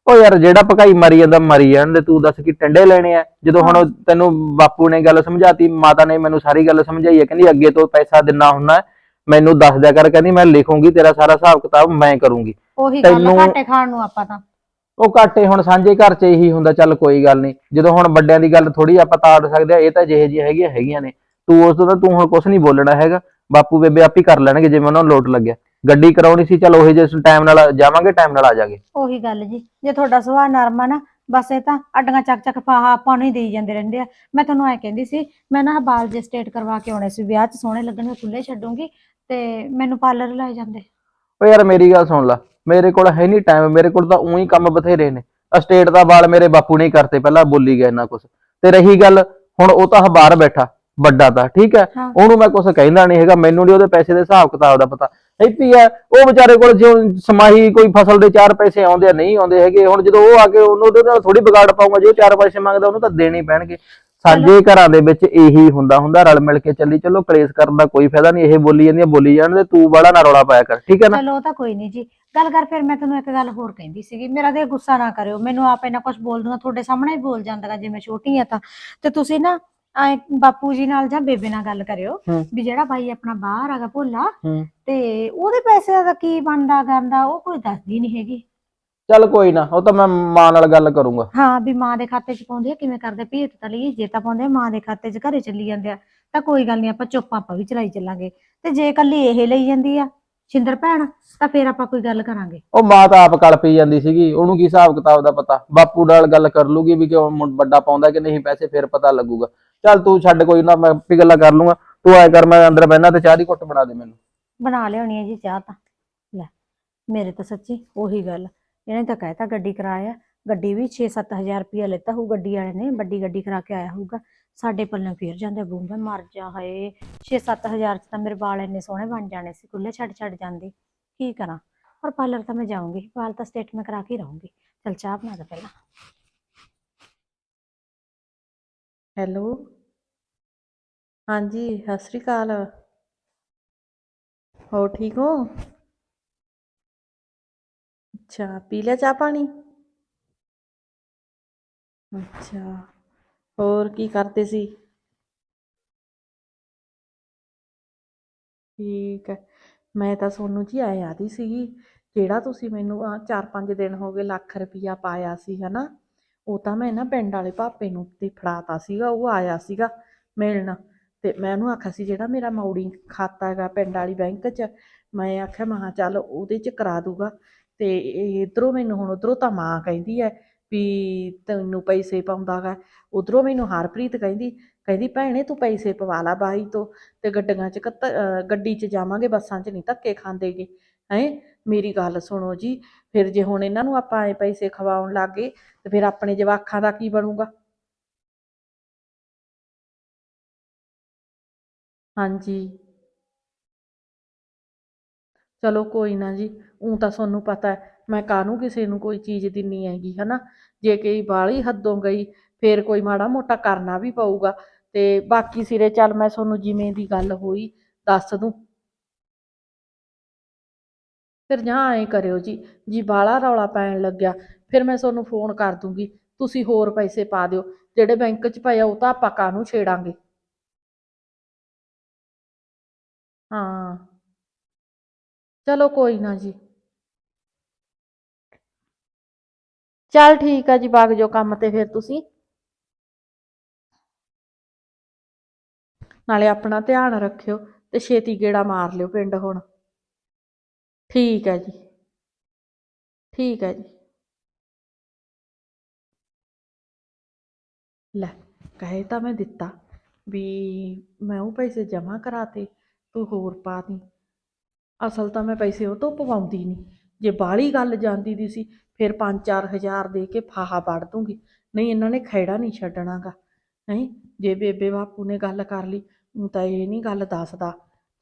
ਉਹ ਯਾਰ ਜਿਹੜਾ ਭਕਾਈ ਮਰੀ ਜਾਂਦਾ ਮਰੀ ਜਾਣ ਦੇ ਤੂੰ ਦੱਸ ਕੀ ਟੰਡੇ ਲੈਣੇ ਆ? ਜਦੋਂ ਹੁਣ ਉਹ ਤੈਨੂੰ ਬਾਪੂ ਨੇ ਗੱਲ ਸਮਝਾਤੀ ਮਾਤਾ ਨੇ ਮੈਨੂੰ ਸਾਰੀ ਗੱਲ ਸਮਝਾਈ ਹੈ ਕਹਿੰਦੀ ਅੱਗੇ ਤੋਂ ਪੈਸਾ ਦਿਨਾ ਹੁੰਨਾ ਹੈ, ਮੈਨੂੰ ਦੱਸ ਦਿਆ ਕਰ ਕਹਿੰਦੀ ਮੈਂ ਲਿਖੂੰਗੀ ਤੇਰਾ ਸਾਰਾ ਹਿਸਾਬ ਕਿਤਾਬ ਮੈਂ ਕਰੂੰਗੀ। ਉਹੀ ਗੱਲ ਤੈਨੂੰ- ਘਾਟੇ ਖਾਣ ਨੂੰ ਆਪਾਂ ਤਾਂ। ਉਹ ਘਾਟੇ ਹੁਣ ਸਾਂਝੇ ਘਰ 'ਚ ਇਹੀ ਹੁੰਦਾ ਚੱਲ ਕੋਈ ਗੱਲ ਨਹੀਂ। ਜਦੋਂ ਹੁਣ ਵੱਡਿਆਂ ਦੀ ਗੱਲ ਥੋੜੀ ਆਪਾਂ ਤਾੜ ਸਕਦੇ ਆ ਇਹ ਤਾਂ ਜਿਹੇ ਜਿਹੇ ਹੈਗੀਆਂ ਹੈਗੀਆਂ ਨੇ। ਤੂੰ ਉਸ ਤੋਂ ਤਾਂ ਤੂੰ ਹੁਣ ਕੁਝ ਨਹੀਂ ਬੋਲਣਾ ਹੈਗਾ। ਬਾਪੂ ਬੇਬੇ ਆਪ ਹੀ ਕਰ ਲੈਣਗੇ ਜਿਵੇਂ ਉਹਨਾਂ ਨੂੰ ਲੋਟ ਲੱਗਿਆ। ਗੱਡੀ ਕਰਾਉਣੀ ਸੀ ਚੱਲ ਉਹੀ ਜੇ ਟਾਈਮ ਨਾਲ ਜਾਵਾਂਗੇ ਟਾਈਮ ਨਾਲ ਆ ਜਾਾਂਗੇ। ਉਹੀ ਗੱਲ ਜੀ ਜੇ ਤੁਹਾਡਾ ਸੁਭਾਅ ਨਰਮ ਆ ਨਾ ਬਸ ਇਹ ਤਾਂ ਅੱਡੀਆਂ ਚੱਕ ਚੱਕ ਫਾਹਾ ਆਪਾਂ ਨੂੰ ਹੀ ਦੇਈ ਜਾਂਦੇ ਰਹਿੰਦੇ ਆ। ਮੈਂ ਤੁਹਾਨੂੰ ਐ ਕਹਿੰਦੀ ਸੀ ਮੈਂ ਨਾ ਬਾਲ ਜੇ ਸਟੇਟ ਕਰਵਾ ਕੇ ਆਉਣੇ ਸੀ ਵਿਆਹ 'ਚ ਸੋਹਣੇ ਲੱਗਣਗੇ ਖੁੱਲੇ ਛੱਡੂੰਗੀ ਤੇ ਮੈਨੂੰ ਪਾਰਲਰ ਲੈ ਜਾਂਦੇ। ਓ ਯਾਰ ਮੇਰੀ ਗੱਲ ਸੁਣ ਲੈ ਮੇਰੇ ਕੋਲ ਹੈ ਨਹੀਂ ਟਾਈਮ ਮੇਰੇ ਕੋਲ ਤਾਂ ਉਹੀ ਕੰਮ ਬਥੇਰੇ ਨੇ। ਸਟੇਟ ਦਾ ਵਾਲ ਮੇਰੇ ਬਾਪੂ ਨੇ ਕਰਤੇ ਪਹਿਲਾਂ ਬੋਲੀ ਗਿਆ ਇੰਨਾ ਕੁਛ। ਤੇ ਰਹੀ ਗੱਲ ਹੁਣ ਉਹ ਤਾਂ ਬਾਹਰ ਬੈਠਾ ਵੱਡਾ ਤਾਂ ਠੀਕ ਹੈ। ਉਹਨੂੰ ਮੈਂ ਕੁਛ ਕਹਿੰਦਾ ਨਹੀਂ ਹੈਗਾ ਮੈਨੂੰ ਨਹੀਂ ਉਹਦੇ ਪੈਸੇ ਦੇ ਹਿਸਾਬ ਕਿਤਾਬ ਦਾ ਪਤਾ। ਹੈਪੀ ਹੈ ਉਹ ਵਿਚਾਰੇ ਕੋਲ ਜੇ ਸਮਾਹੀ ਕੋਈ ਫਸਲ ਦੇ ਚਾਰ ਪੈਸੇ ਆਉਂਦੇ ਆ ਨਹੀਂ ਆਉਂਦੇ ਹੈਗੇ। ਹੁਣ ਜਦੋਂ ਉਹ ਆ ਕੇ ਉਹਨੂੰ ਉਹਦੇ ਨਾਲ ਥੋੜੀ ਵਿਗਾੜ ਪਾਊਗਾ ਜੇ ਉਹ ਚਾਰ ਪੈਸੇ ਮੰਗਦਾ ਉਹਨੂੰ ਤਾਂ ਦੇਣੇ ਪੈਣਗੇ। ਸਾਂਝੇ ਘਰਾਂ ਦੇ ਵਿੱਚ ਇਹੀ ਹੁੰਦਾ ਹੁੰਦਾ ਰਲ ਮਿਲ ਕੇ ਚੱਲੀ। ਚਲੋ ਕਲੇਸ਼ ਕਰਨ ਦਾ ਕੋਈ ਫਾਇਦਾ ਨਹੀਂ। ਇਹ ਬੋਲੀ ਜਾਂਦੀਆਂ ਬੋਲੀ ਜਾਣ ਦੇ। ਤੂੰ ਬੜਾ ਨਾ ਰੌਲਾ ਪਾਇਆ ਕਰ। ਠੀਕ ਹੈ ਨਾ? ਚਲੋ ਉਹ ਤਾਂ ਕੋਈ ਨਹੀਂ ਜੀ। ਗੱਲ ਕਰ ਫਿਰ ਮੈਂ ਤੁਹਾਨੂੰ ਇੱਕ ਗੱਲ ਹੋਰ ਕਹਿੰਦੀ ਸੀਗੀ। ਮੇਰਾ ਤੇ ਗੁੱਸਾ ਨਾ ਕਰਿਓ। ਮੈਨੂੰ ਆਪ ਇਹਨਾਂ ਕੁਝ ਬੋਲ ਦੂੰਗਾ ਤੁਹਾਡੇ ਸਾਹਮਣੇ ਹੀ ਬੋਲ ਜਾਂਦਾਗਾ ਜੇ ਮੈਂ ਛੋਟੀ ਆ ਤਾਂ। ਤੇ ਤੁਸੀਂ ਨਾ ਐਂ ਬਾਪੂ ਜੀ ਨਾਲ ਜਾਂ ਬੇਬੇ ਨਾਲ ਗੱਲ ਕਰਿਓ ਹੂੰ। ਵੀ ਜਿਹੜਾ ਬਾਈ ਆਪਣਾ ਬਾਹਰ ਹੈਗਾ ਭੋਲਾ ਹੂੰ। ਤੇ ਉਹਦੇ ਪੈਸੇ ਦਾ ਕੀ ਬਣਦਾ ਗੰਦਾ ਉਹ ਕੋਈ ਦੱਸਦੀ ਨਹੀਂ ਹੈਗੀ। ਚੱਲ ਕੋਈ ਨਾ ਉਹ ਤਾਂ ਮੈਂ ਮਾਂ ਨਾਲ ਗੱਲ ਕਰੂੰਗਾ। ਹਾਂ ਵੀ ਮਾਂ ਦੇ ਖਾਤੇ 'ਚ ਪਾਉਂਦੇ ਆ ਕਿਵੇਂ ਕਰਦੇ? ਭੇਤ ਤਾਂ ਲਈ ਜੇ ਤਾਂ ਪਾਉਂਦੇ ਆ ਮਾਂ ਦੇ ਖਾਤੇ 'ਚ ਘਰੇ ਚੱਲੀ ਜਾਂਦੇ ਆ। ਤਾਂ ਕੋਈ ਗੱਲ ਨਹੀਂ ਆਪਾਂ ਚੁੱਪ ਆਪਾਂ ਵੀ ਚਲਾਈ ਚੱਲਾਂਗੇ। ਤੇ ਜੇ ਕੱਲੀ ਇਹ ਲਈ ਜਾਂਦੀ ਆ ਛਿੰਦਰ ਭੈਣ ਤਾਂ ਫੇਰ ਆਪਾਂ ਕੋਈ ਗੱਲ ਕਰਾਂਗੇ। ਉਹ ਮਾਂ ਤਾਂ ਆਪ ਕਲ ਪਈ ਜਾਂਦੀ ਸੀਗੀ ਉਹਨੂੰ ਕੀ ਹਿਸਾਬ ਕਿਤਾਬ ਦਾ ਪਤਾ? ਬਾਪੂ ਨਾਲ ਗੱਲ ਕਰ ਲੂਗੀ ਵੀ ਕਿਉਂ ਮੁੰ- ਵੱਡਾ ਪਾਉਂਦਾ ਕਿ ਨਹੀਂ ਪੈਸੇ ਫਿਰ ਪਤਾ ਲੱਗੂਗਾ। ਚੱਲ ਤੂੰ ਛੱਡ ਕੋਈ ਨਾ, ਮੈਂ ਆਪੇ ਗੱਲਾਂ ਕਰ ਲੂੰਗਾ। ਤੂੰ ਐ ਕਰ, ਮੈਂ ਅੰਦਰ ਬਹਿਣਾ ਤੇ ਚਾਹ ਦੀ ਘੁੱਟ ਬਣਾ ਦੇ ਮੈਨੂੰ। ਬਣਾ ਲਿਆਉਣੀ ਹੈ ਜੀ ਚਾਹ ਤਾਂ। ਲੈ, ਮੇਰੇ ਤਾਂ ਸੱਚੀ ਉਹੀ ਗੱਲ। ਇਹਨੇ ਤਾਂ ਕਹਿਤਾ ਗੱਡੀ ਕਰਾਇਆ ਗੱਡੀ ਵੀ 6-7000 ਰੁਪਇਆ ਲੈਤਾ ਹੋਊ ਗੱਡੀ ਵਾਲੇ ਨੇ, ਵੱਡੀ ਗੱਡੀ ਕਰਾ ਕੇ ਆਇਆ ਹੋਊਗਾ। ਸਾਡੇ ਪੱਲੇ ਫੇਰ ਜਾਂਦੇ ਬੂਮ, ਮੈਂ ਮਰ ਜਾ ਹਏ। 6-7000 ਚ ਤਾਂ ਮੇਰੇ ਵਾਲ ਇੰਨੇ ਸੋਹਣੇ ਬਣ ਜਾਣੇ ਸੀ ਖੁੱਲੇ ਛੱਡ ਛੱਡ ਜਾਂਦੇ। ਕੀ ਕਰਾਂ? ਪਰ ਪਾਰਲਰ ਤਾਂ ਮੈਂ ਜਾਊਂਗੀ ਵਾਲ ਤਾਂ ਸਟੇਟ ਮੈਂ ਕਰਾ ਕੇ ਰਹੂੰਗੀ। ਚਲ ਚਾਹ ਬਣਾ ਦੇ ਪਹਿਲਾਂ। ਹੈਲੋ। ਹਾਂਜੀ, ਸਤਿ ਸ੍ਰੀ ਅਕਾਲ। ਹੋਰ ਠੀਕ ਹੋ? ਅੱਛਾ, ਪੀ ਲਿਆ ਚਾਹ ਪਾਣੀ? ਅੱਛਾ, ਹੋਰ ਕੀ ਕਰਦੇ ਸੀ? ਠੀਕ ਹੈ, ਮੈਂ ਤਾਂ ਸੋਨੂੰ ਜੀ ਆਏ ਆਦੀ ਸੀਗੀ, ਜਿਹੜਾ ਤੁਸੀਂ ਮੈਨੂੰ ਆਹ ਚਾਰ ਪੰਜ ਦਿਨ ਹੋ ਗਏ ਲੱਖ ਰੁਪਈਆ ਪਾਇਆ ਸੀ, ਹਨਾ? ਉਹ ਤਾਂ ਮੈਂ ਨਾ ਪਿੰਡ ਵਾਲੇ ਭਾਪੇ ਨੂੰ ਤੇ ਫੜਾਤਾ ਸੀਗਾ, ਉਹ ਆਇਆ ਸੀਗਾ ਮਿਲਣ ਤੇ ਮੈਂ ਉਹਨੂੰ ਆਖਿਆ ਸੀ, ਜਿਹੜਾ ਮੇਰਾ ਮੌੜੀ ਖਾਤਾ ਹੈਗਾ ਪਿੰਡ ਵਾਲੀ ਬੈਂਕ 'ਚ, ਮੈਂ ਆਖਿਆ ਮਹਾ ਚੱਲ ਉਹਦੇ 'ਚ ਕਰਾ ਦੂਗਾ ਤੇ ਇਧਰੋਂ ਮੈਨੂੰ ਹੁਣ ਉਧਰੋਂ ਤਾਂ ਮਾਂ ਕਹਿੰਦੀ ਹੈ ਵੀ ਤੈਨੂੰ ਪੈਸੇ ਪਾਉਂਦਾ ਗਾ ਉਧਰੋਂ ਮੈਨੂੰ ਹਰਪ੍ਰੀਤ ਕਹਿੰਦੀ ਕਹਿੰਦੀ ਭੈਣੇ ਤੂੰ ਪੈਸੇ ਪਵਾ ਲਾ ਬਾਈ ਤੋਂ ਤੇ ਗੱਡੀਆਂ 'ਚ ਕੱਤ- ਗੱਡੀ 'ਚ ਜਾਵਾਂਗੇ, ਬੱਸਾਂ 'ਚ ਨਹੀਂ ਧੱਕੇ ਖਾਂਦੇਗੇ, ਹੈ? ਮੇਰੀ ਗੱਲ ਸੁਣੋ ਜੀ, ਫਿਰ ਜੇ ਹੁਣ ਇਹਨਾਂ ਨੂੰ ਆਪਾਂ ਐ ਪੈਸੇ ਖਵਾਉਣ ਲੱਗੇ, ਤੇ ਫਿਰ ਆਪਣੇ ਜਵਾਕਾਂ ਦਾ ਕੀ ਬਣੂਗਾ? ਹਾਂਜੀ। ਚਲੋ ਕੋਈ ਨਾ ਜੀ ਉਹ ਤਾਂ ਤੁਹਾਨੂੰ ਪਤਾ ਹੈ, ਮੈਂ ਕਾਹਨੂੰ ਕਿਸੇ ਨੂੰ ਕੋਈ ਚੀਜ਼ ਦਿੰਨੀ ਹੈਗੀ, ਹਨਾ? ਜੇ ਕਈ ਬਾਹਲੀ ਹੱਦੋਂ ਗਈ, ਫੇਰ ਕੋਈ ਮਾੜਾ ਮੋਟਾ ਕਰਨਾ ਵੀ ਪਊਗਾ, ਤੇ ਬਾਕੀ ਸਿਰੇ ਚੱਲ ਮੈਂ ਤੁਹਾਨੂੰ ਜਿਵੇਂ ਦੀ ਗੱਲ ਹੋਈ, ਦੱਸ ਦੂੰ। ਫਿਰ ਜਾਂ ਐਂ ਕਰਿਓ ਜੀ ਜੀ ਬਾਹਲਾ ਰੌਲਾ ਪੈਣ ਲੱਗਿਆ, ਫਿਰ ਮੈਂ ਤੁਹਾਨੂੰ ਫੋਨ ਕਰ ਦੂੰਗੀ, ਤੁਸੀਂ ਹੋਰ ਪੈਸੇ ਪਾ ਦਿਓ, ਜਿਹੜੇ ਬੈਂਕ 'ਚ ਪਏ ਆ ਉਹ ਤਾਂ ਆਪਾਂ ਕਾਹਨੂੰ ਛੇੜਾਂਗੇ? ਹਾਂ। ਚਲੋ ਕੋਈ ਨਾ ਜੀ। ਚੱਲ ਠੀਕ ਆ ਜੀ ਬਾਗ ਜਾਓ ਕੰਮ ਤੇ ਫਿਰ ਤੁਸੀਂ। ਨਾਲੇ ਆਪਣਾ ਧਿਆਨ ਰੱਖਿਓ ਤੇ ਛੇਤੀ ਗੇੜਾ ਮਾਰ ਲਿਓ ਪਿੰਡ ਹੁਣ। ਠੀਕ ਹੈ ਜੀ। ਠੀਕ ਹੈ ਜੀ। ਲੈ, ਕਹੇ ਤਾਂ ਮੈਂ ਦਿੱਤਾ ਵੀ ਮੈਂ ਉਹ ਪੈਸੇ ਜਮ੍ਹਾਂ ਕਰਾਤੇ, ਤੂੰ ਹੋਰ ਪਾ ਦੀ। ਅਸਲ ਤਾਂ ਮੈਂ ਪੈਸੇ ਉਹ ਤੋਂ ਪਵਾਉਂਦੀ ਨਹੀਂ। ਜੇ ਬਾਹਲੀ ਗੱਲ ਜਾਂਦੀ ਦੀ ਸੀ, ਫਿਰ 5-4 ਹਜ਼ਾਰ ਦੇ ਕੇ ਫਾਹਾ ਵੜ ਦੂੰਗੀ। ਨਹੀਂ, ਇਹਨਾਂ ਨੇ ਖੈੜਾ ਨਹੀਂ ਛੱਡਣਾਗਾ। ਨਹੀਂ, ਜੇ ਬੇਬੇ ਬਾਪੂ ਨੇ ਗੱਲ ਕਰ ਲਈ ਊਂ ਤਾਂ ਇਹ ਨਹੀਂ ਗੱਲ ਦੱਸਦਾ।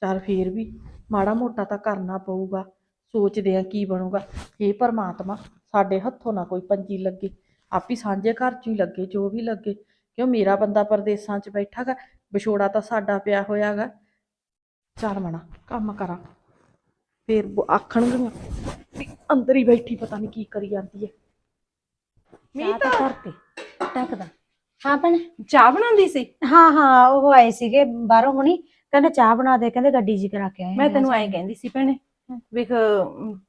ਚੱਲ ਫੇਰ ਵੀ ਮਾੜਾ ਮੋਟਾ ਤਾਂ ਕਰਨਾ ਪਊਗਾ। ਸੋਚਦੇ ਆ ਕੀ ਬਣੂਗਾ। ਇਹ ਪਰਮਾਤਮਾ ਸਾਡੇ ਹੱਥੋਂ ਨਾ ਕੋਈ ਪੰਜੀ ਲੱਗੇ। ਆਪੀ ਸਾਂਝੇ ਘਰ 'ਚ ਹੀ ਲੱਗੇ ਜੋ ਵੀ ਲੱਗੇ। ਕਿਉਂ ਮੇਰਾ ਬੰਦਾ ਪਰਦੇਸਾਂ 'ਚ ਬੈਠਾਗਾ? ਵਿਛੋੜਾ ਤਾਂ ਸਾਡਾ ਪਿਆ ਹੋਇਆਗਾ। ਚੱਲ ਮਣਾ ਕੰਮ ਕਰਾਂ। ਫੇਰ ਆਖਣਗੀਆਂ ਵੀ ਅੰਦਰ ਹੀ ਬੈਠੀ ਪਤਾ ਨਹੀਂ ਕੀ ਕਰੀ ਜਾਂਦੀ ਹੈ ਚਾਹ ਤਾਂ ਧਰਤੀ ਟੱਕਦਾ। ਹਾਂ ਭੈਣੇ। ਚਾਹ ਬਣਾਉਂਦੀ ਸੀ? ਹਾਂ ਹਾਂ ਉਹ ਆਏ ਸੀਗੇ ਬਾਹਰੋਂ ਹੁਣੀ। ਕਹਿੰਦੇ ਚਾਹ ਬਣਾ ਦੇ ਕਹਿੰਦੇ ਗੱਡੀ ਜੀ ਕਰਾ ਕੇ ਆਏ ਮੈਂ ਤੈਨੂੰ। ਐਂ ਕਹਿੰਦੀ ਸੀ ਭੈਣੇ ਵੇਖ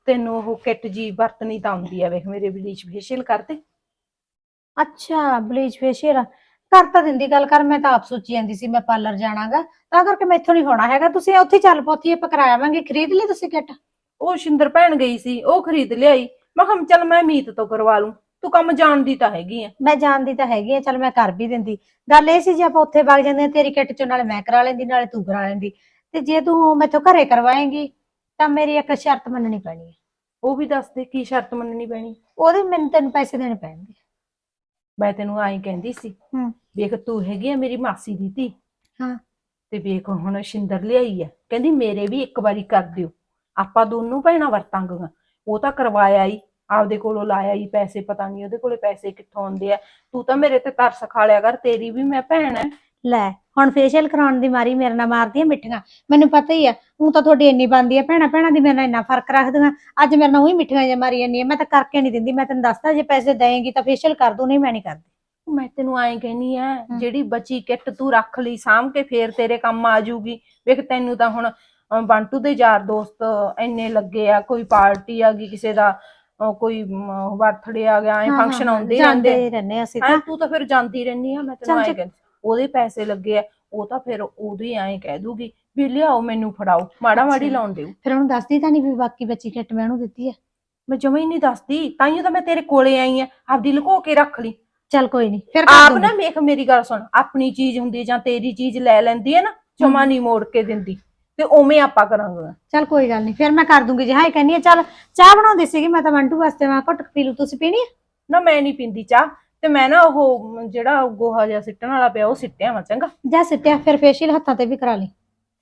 ਤੈਨੂੰ ਉਹ ਕਿੱਟ ਜੀ ਵਰਤਣੀ ਤਾਂ ਆਉਂਦੀ ਆ ਵੇਖ ਮੇਰੇ ਬਲੀਚ ਫੇਸ਼ੀਅਲ ਕਰਦੇ ਅੱਛਾ ਬਲੀਚ ਫੇਸ਼ੀਅਲ ਕਰ ਤਾਂ ਦਿੰਦੀ ਗੱਲ ਕਰ ਮੈਂ ਤਾਂ ਆਪ ਸੋਚੀ ਜਾਂਦੀ ਸੀ ਮੈਂ ਪਾਰਲਰ ਜਾਣਾਗਾ। ਤਾਂ ਕਰਕੇ ਮੈਥੋਂ ਨਹੀਂ ਹੋਣਾ ਹੈਗਾ। ਤੁਸੀਂ ਉੱਥੇ ਚੱਲ ਪੋਤੀ ਆਪਾਂ ਕਰਾਵਾਂਗੇ ਖਰੀਦ ਲਈ ਤੁਸੀਂ ਕਿੱਟ? ਉਹ ਸ਼ਿੰਦਰ ਭੈਣ ਗਈ ਸੀ ਉਹ ਖਰੀਦ ਲਿਆਈ। ਮੈਂ ਕਿਹਾ ਚੱਲ ਮੈਂ ਮੀਤ ਤੋਂ ਕਰਵਾ ਲੂੰ। ਤੂੰ ਕੰਮ ਜਾਣਦੀ ਤਾਂ ਹੈਗੀ ਆ। ਮੈਂ ਜਾਣਦੀ ਤਾਂ ਹੈਗੀ ਆ ਚੱਲ ਮੈਂ ਕਰ ਵੀ ਦਿੰਦੀ। ਗੱਲ ਇਹ ਸੀ ਜੇ ਆਪਾਂ ਉੱਥੇ ਵਗ ਜਾਂਦੇ ਤੇਰੀ ਕਿੱਟ ਚੋਂ ਨਾਲੇ ਮੈਂ ਕਰਾ ਲੈਂਦੀ ਨਾਲੇ ਤੂੰ ਕਰਾ ਲੈਂਦੀ। ਤੇ ਜੇ ਤੂੰ ਮੈਥੋਂ ਘਰੇ ਕਰਵਾਏਂਗੀ ਤਾਂ ਮੇਰੀ ਇੱਕ ਸ਼ਰਤ ਮੰਨਣੀ ਪੈਣੀ ਹੈ। ਉਹ ਵੀ ਦੱਸ ਦੇ ਕੀ ਸ਼ਰਤ ਮੰਨਣੀ ਪੈਣੀ। ਉਹਦੇ ਮੈਨੂੰ ਤੈਨੂੰ ਪੈਸੇ ਦੇਣੇ ਪੈਣਗੇ। ਮੈਂ ਤੈਨੂੰ ਐਂ ਕਹਿੰਦੀ ਸੀ ਹੂੰ। ਵੇਖ ਤੂੰ ਹੈਗੀ ਆ ਮੇਰੀ ਮਾਸੀ ਦੀ ਧੀ। ਹਾਂ। ਤੇ ਵੇਖ ਹੁਣ ਸ਼ਿੰਦਰ ਲਿਆਈ ਆ। ਕਹਿੰਦੀ ਮੇਰੇ ਵੀ ਇੱਕ ਵਾਰੀ ਕਰ ਦਿਓ। ਆਪਾਂ ਦੋਨੋਂ ਭੈਣਾਂ ਵਰਤਾਂਗੀਆਂ ਉਹ ਤਾਂ ਕਰਵਾਇਆ ਹੀ ਆਪਦੇ ਕੋਲੋਂ ਲਾਇਆ ਹੀ ਪੈਸੇ ਪਤਾ ਨਹੀਂ ਉਹਦੇ ਕੋਲੇ ਪੈਸੇ ਕਿੱਥੋਂ ਆਉਂਦੇ ਆ। ਤੂੰ ਤਾਂ ਮੇਰੇ ਤੇ ਤਰਸ ਖਾ ਲਿਆ ਕਰ। ਤੇਰੀ ਵੀ ਮੈਂ ਭੈਣ ਐ ਲੈ ਹੁਣ ਫੇਸ਼ੀਅਲ ਕਰਾਉਣ ਦੀ ਮਾਰੀ ਮੇਰੇ ਨਾਲ ਮਾਰਦੀਆਂ ਮਿੱਠੀਆਂ। ਮੈਨੂੰ ਪਤਾ ਹੀ ਆ ਉਹ ਤਾਂ ਤੁਹਾਡੀ ਇੰਨੀ ਬਣਦੀ ਆ ਭੈਣਾ ਭੈਣਾਂ ਦੀ ਮੇਰੇ ਨਾਲ ਇੰਨਾ ਫ਼ਰਕ ਰੱਖਦੀਆਂ। ਅੱਜ ਮੇਰੇ ਨਾਲ ਉਹੀ ਮਿੱਠੀਆਂ ਜਿਹਾ ਮਾਰੀ ਜਾਂਦੀ ਆ ਮੈਂ ਤਾਂ ਕਰਕੇ ਨਹੀਂ ਦਿੰਦੀ ਮੈਂ ਤੈਨੂੰ ਦੱਸਦਾ ਜੇ ਪੈਸੇ ਦੇਏਂਗੀ ਤਾਂ ਫੇਸ਼ੀਅਲ ਕਰ ਦੂੰ ਨਹੀਂ ਮੈਂ ਨਹੀਂ ਕਰਦੀ। ਮੈਂ ਤੈਨੂੰ ਐਂ ਕਹਿਨੀ ਆ ਜਿਹੜੀ ਬਚੀ ਕਿੱਟ ਤੂੰ ਰੱਖ ਲਈ ਸਾਂਭ ਕੇ ਫੇਰ ਤੇਰੇ ਕੰਮ ਆ ਜਾਊਗੀ। ਵੇਖ ਤੈਨੂੰ ਤਾਂ ਹੁਣ ਬੰਟੂ ਦੇ ਯਾਰ ਦੋਸਤ ਇੰਨੇ ਲੱਗੇ ਆ ਕੋਈ ਪਾਰਟੀ ਆ ਗਈ ਕਿਸੇ ਦਾ ਕੋਈ ਬਰਥਡੇ ਆ ਗਿਆ ਐ ਫੰਕਸ਼ਨ ਆਉਂਦੇ ਰਹਿੰਦੇ। ਜਾਂਦੇ ਰਹਿੰਦੇ ਅਸੀਂ ਤਾਂ। ਤੂੰ ਤਾਂ ਫਿਰ ਜਾਂਦੀ ਰਹਿੰਦੀ ਆ ਮੈਂ ਤੈਨੂੰ ਐਂ ਕਹਿੰਦੀ। ਉਹਦੇ ਪੈਸੇ ਲੱਗੇ ਆ ਉਹ ਤਾਂ ਫਿਰ ਉਹਦੇ ਐਂ ਕਹਿ ਦੂਗੀ ਵੀ ਲਿਆਓ ਮੈਨੂੰ ਫੜਾਓ ਮਾੜਾ ਮਾੜੀ। ਲਾਉਣ ਦਿਓ। ਫਿਰ ਉਹਨੂੰ ਦੱਸਦੀ ਤਾਂ ਨਹੀਂ ਵੀ ਬਾਕੀ ਬੱਚੀ ਕਿੱਟ ਮੈਂ ਉਹਨੂੰ ਦਿੱਤੀ ਆ? ਮੈਂ ਜਮਾ ਹੀ ਨਹੀਂ ਦੱਸਦੀ ਤਾਈਓ ਤਾਂ ਮੈਂ ਤੇਰੇ ਕੋਲੇ ਆਈ ਆ ਆਪਦੀ ਲੁਕੋ ਕੇ ਰੱਖ ਲਈ। ਚੱਲ ਕੋਈ ਨਹੀਂ ਫਿਰ ਆਪ ਨਾ ਵੇਖ ਮੇਰੀ ਗੱਲ ਸੁਣ ਆਪਣੀ ਚੀਜ਼ ਹੁੰਦੀ ਹੈ ਜਾਂ ਤੇਰੀ ਚੀਜ਼ ਲੈ ਲੈਂਦੀ ਹੈ ਨਾ ਜਮਾ ਨਹੀਂ ਮੋੜ ਕੇ ਦਿੰਦੀ ਤੇ ਉਵੇਂ ਆਪਾਂ ਕਰਾਂਗੇ। ਚੱਲ ਕੋਈ ਗੱਲ ਨਹੀਂ ਫਿਰ ਮੈਂ ਕਰ ਦੂੰਗੀ ਜੇ ਹਾਂ ਇਹ ਕਹਿੰਦੀ ਆ ਚੱਲ ਚਾਹ ਬਣਾਉਂਦੀ ਸੀਗੀ ਮੈਂ ਤਾਂ ਮੰਟੂ ਵਾਸਤੇ ਮੈਂ ਘੁੱਟ ਪੀ ਲੂ ਤੁਸੀਂ ਪੀਣੀ ਆ? ਨਾ ਮੈਂ ਨਹੀਂ ਪੀਂਦੀ ਚਾਹ ਤੇ ਮੈਂ ਨਾ ਉਹ ਮ, ਜਿਹੜਾ ਗੋਹਾ ਜਿਹਾ ਸਿੱਟਣ ਵਾਲਾ ਪਿਆ ਉਹ ਸਿੱਟਿਆ ਵਾ ਚੰਗਾ। ਜਾ ਸਿੱਟਿਆ ਫਿਰ ਫੇਸ਼ੀਅਲ ਹੱਥਾਂ ਤੇ ਵੀ ਕਰਾ ਲਈ।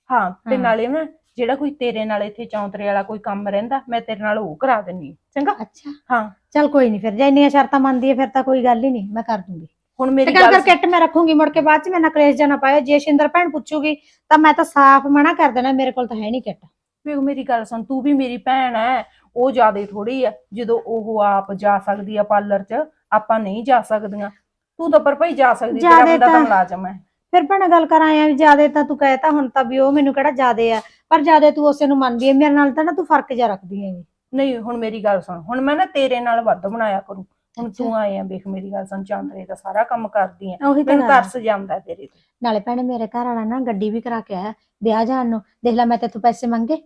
ਹਾਂ ਤੇ ਹਾਂ। ਨਾਲੇ ਨਾ ਜਿਹੜਾ ਕੋਈ ਤੇਰੇ ਨਾਲ ਇੱਥੇ ਚੌਂਤਰੇ ਵਾਲਾ ਕੋਈ ਕੰਮ ਰਹਿੰਦਾ ਮੈਂ ਤੇਰੇ ਨਾਲ ਉਹ ਕਰਾ ਦਿੰਨੀ ਚੰਗਾ? ਅੱਛਾ। ਹਾਂ। ਚੱਲ ਕੋਈ ਨਹੀਂ ਫਿਰ ਜੇ ਇੰਨੀਆਂ ਸ਼ਰਤਾਂ ਮੰਨਦੀ ਹੈ ਫਿਰ ਤਾਂ ਕੋਈ ਗੱਲ ਹੀ ਨਹੀਂ ਮੈਂ ਕਰ ਦੂੰਗੀ। ਹੁਣ ਤੇ ਮੇਰੀ ਗੱਲ ਗੱਲ ਕਰ ਕਿੱਟ ਮੈਂ ਰੱਖੂੰਗੀ ਮੁੜ ਕੇ ਬਾਅਦ ਚ ਮੈਂ ਨਕਲੇਸ਼ ਜਾਣਾ ਪਾਇਆ ਜੇ ਸ਼ਿੰਦਰ ਭੈਣ ਪੁੱਛੂਗੀ ਤਾਂ ਮੈਂ ਤਾਂ ਸਾਫ਼ ਮਨਾ ਕਰ ਦੇਣਾ ਮੇਰੇ ਕੋਲ ਤਾਂ ਹੈ ਨਹੀਂ ਕਿੱਟ। ਵੇਖ ਮੇਰੀ ਗੱਲ ਸੁਣ ਤੂੰ ਵੀ ਮੇਰੀ ਭੈਣ ਐ ਉਹ ਜਿਆਦੇ ਥੋੜੀ ਆ ਜਦੋਂ ਉਹ ਆਪ ਜਾ ਸਕਦੀ ਆ ਪਾਰਲਰ 'ਚ ਆਪਾਂ ਨਹੀਂ ਜਾ ਸਕਦੀਆਂ। ਤੂੰ ਤਾਂ ਪਰ ਭਾਈ ਜਾ ਸਕਦੀ ਤੇਰਾ ਜ਼ਿਆਦੇ ਬੰਦਾ ਤਾਂ ਤਾਂ- ਮੁਲਾਜ਼ਮ ਹੈ। ਫਿਰ ਭੈਣਾ ਗੱਲ ਕਰਾਂ ਆ ਵੀ ਜਿਆਦੇ ਤਾਂ ਤੂੰ ਕਹਿਤਾ ਹੁਣ ਤਾਂ ਵੀ ਉਹ ਮੈਨੂੰ ਕਿਹੜਾ ਜਿਆਦੇ ਆ। ਪਰ ਜਿਆਦੇ ਤੂੰ ਉਸੇ ਨੂੰ ਮੰਨਦੀ ਹੈ ਮੇਰੇ ਨਾਲ ਤਾਂ ਨਾ ਤੂੰ ਫ਼ਰਕ ਜਿਹਾ ਰੱਖਦੀ ਹੈਗੀ ਨਹੀਂ ਹੁਣ ਮੇਰੀ ਗੱਲ ਸੁਣ ਹੁਣ ਮੈਂ ਨਾ ਤੇਰੇ ਨਾਲ ਵੱਧ ਬਣਾਇਆ ਕਰੂੰ। ਹੁਣ। ਤੂੰ ਆਏ ਆ ਵੇਖ ਮੇਰੀ ਗੱਲ ਸੁਣ ਚਾਂਦਰੇ ਦਾ ਸਾਰਾ ਕੰਮ ਕਰਦੀ ਆ ਉਹੀ ਤਾਂ ਮੈਨੂੰ ਗੱਲ ਆ। ਤਰਸ ਜਾਂਦਾ ਤੇਰੇ ਤੇ। ਨਾਲੇ ਭੈਣੇ ਮੇਰੇ ਘਰ ਵਾਲਾ ਨਾ ਗੱਡੀ ਵੀ ਕਰਾ ਕੇ ਆਇਆ ਵਿਆਹ ਜਾਣ ਨੂੰ। ਦੇਖ ਲੈ ਮੈਂ ਤੇਥੋਂ ਪੈਸੇ ਮੰਗੇ।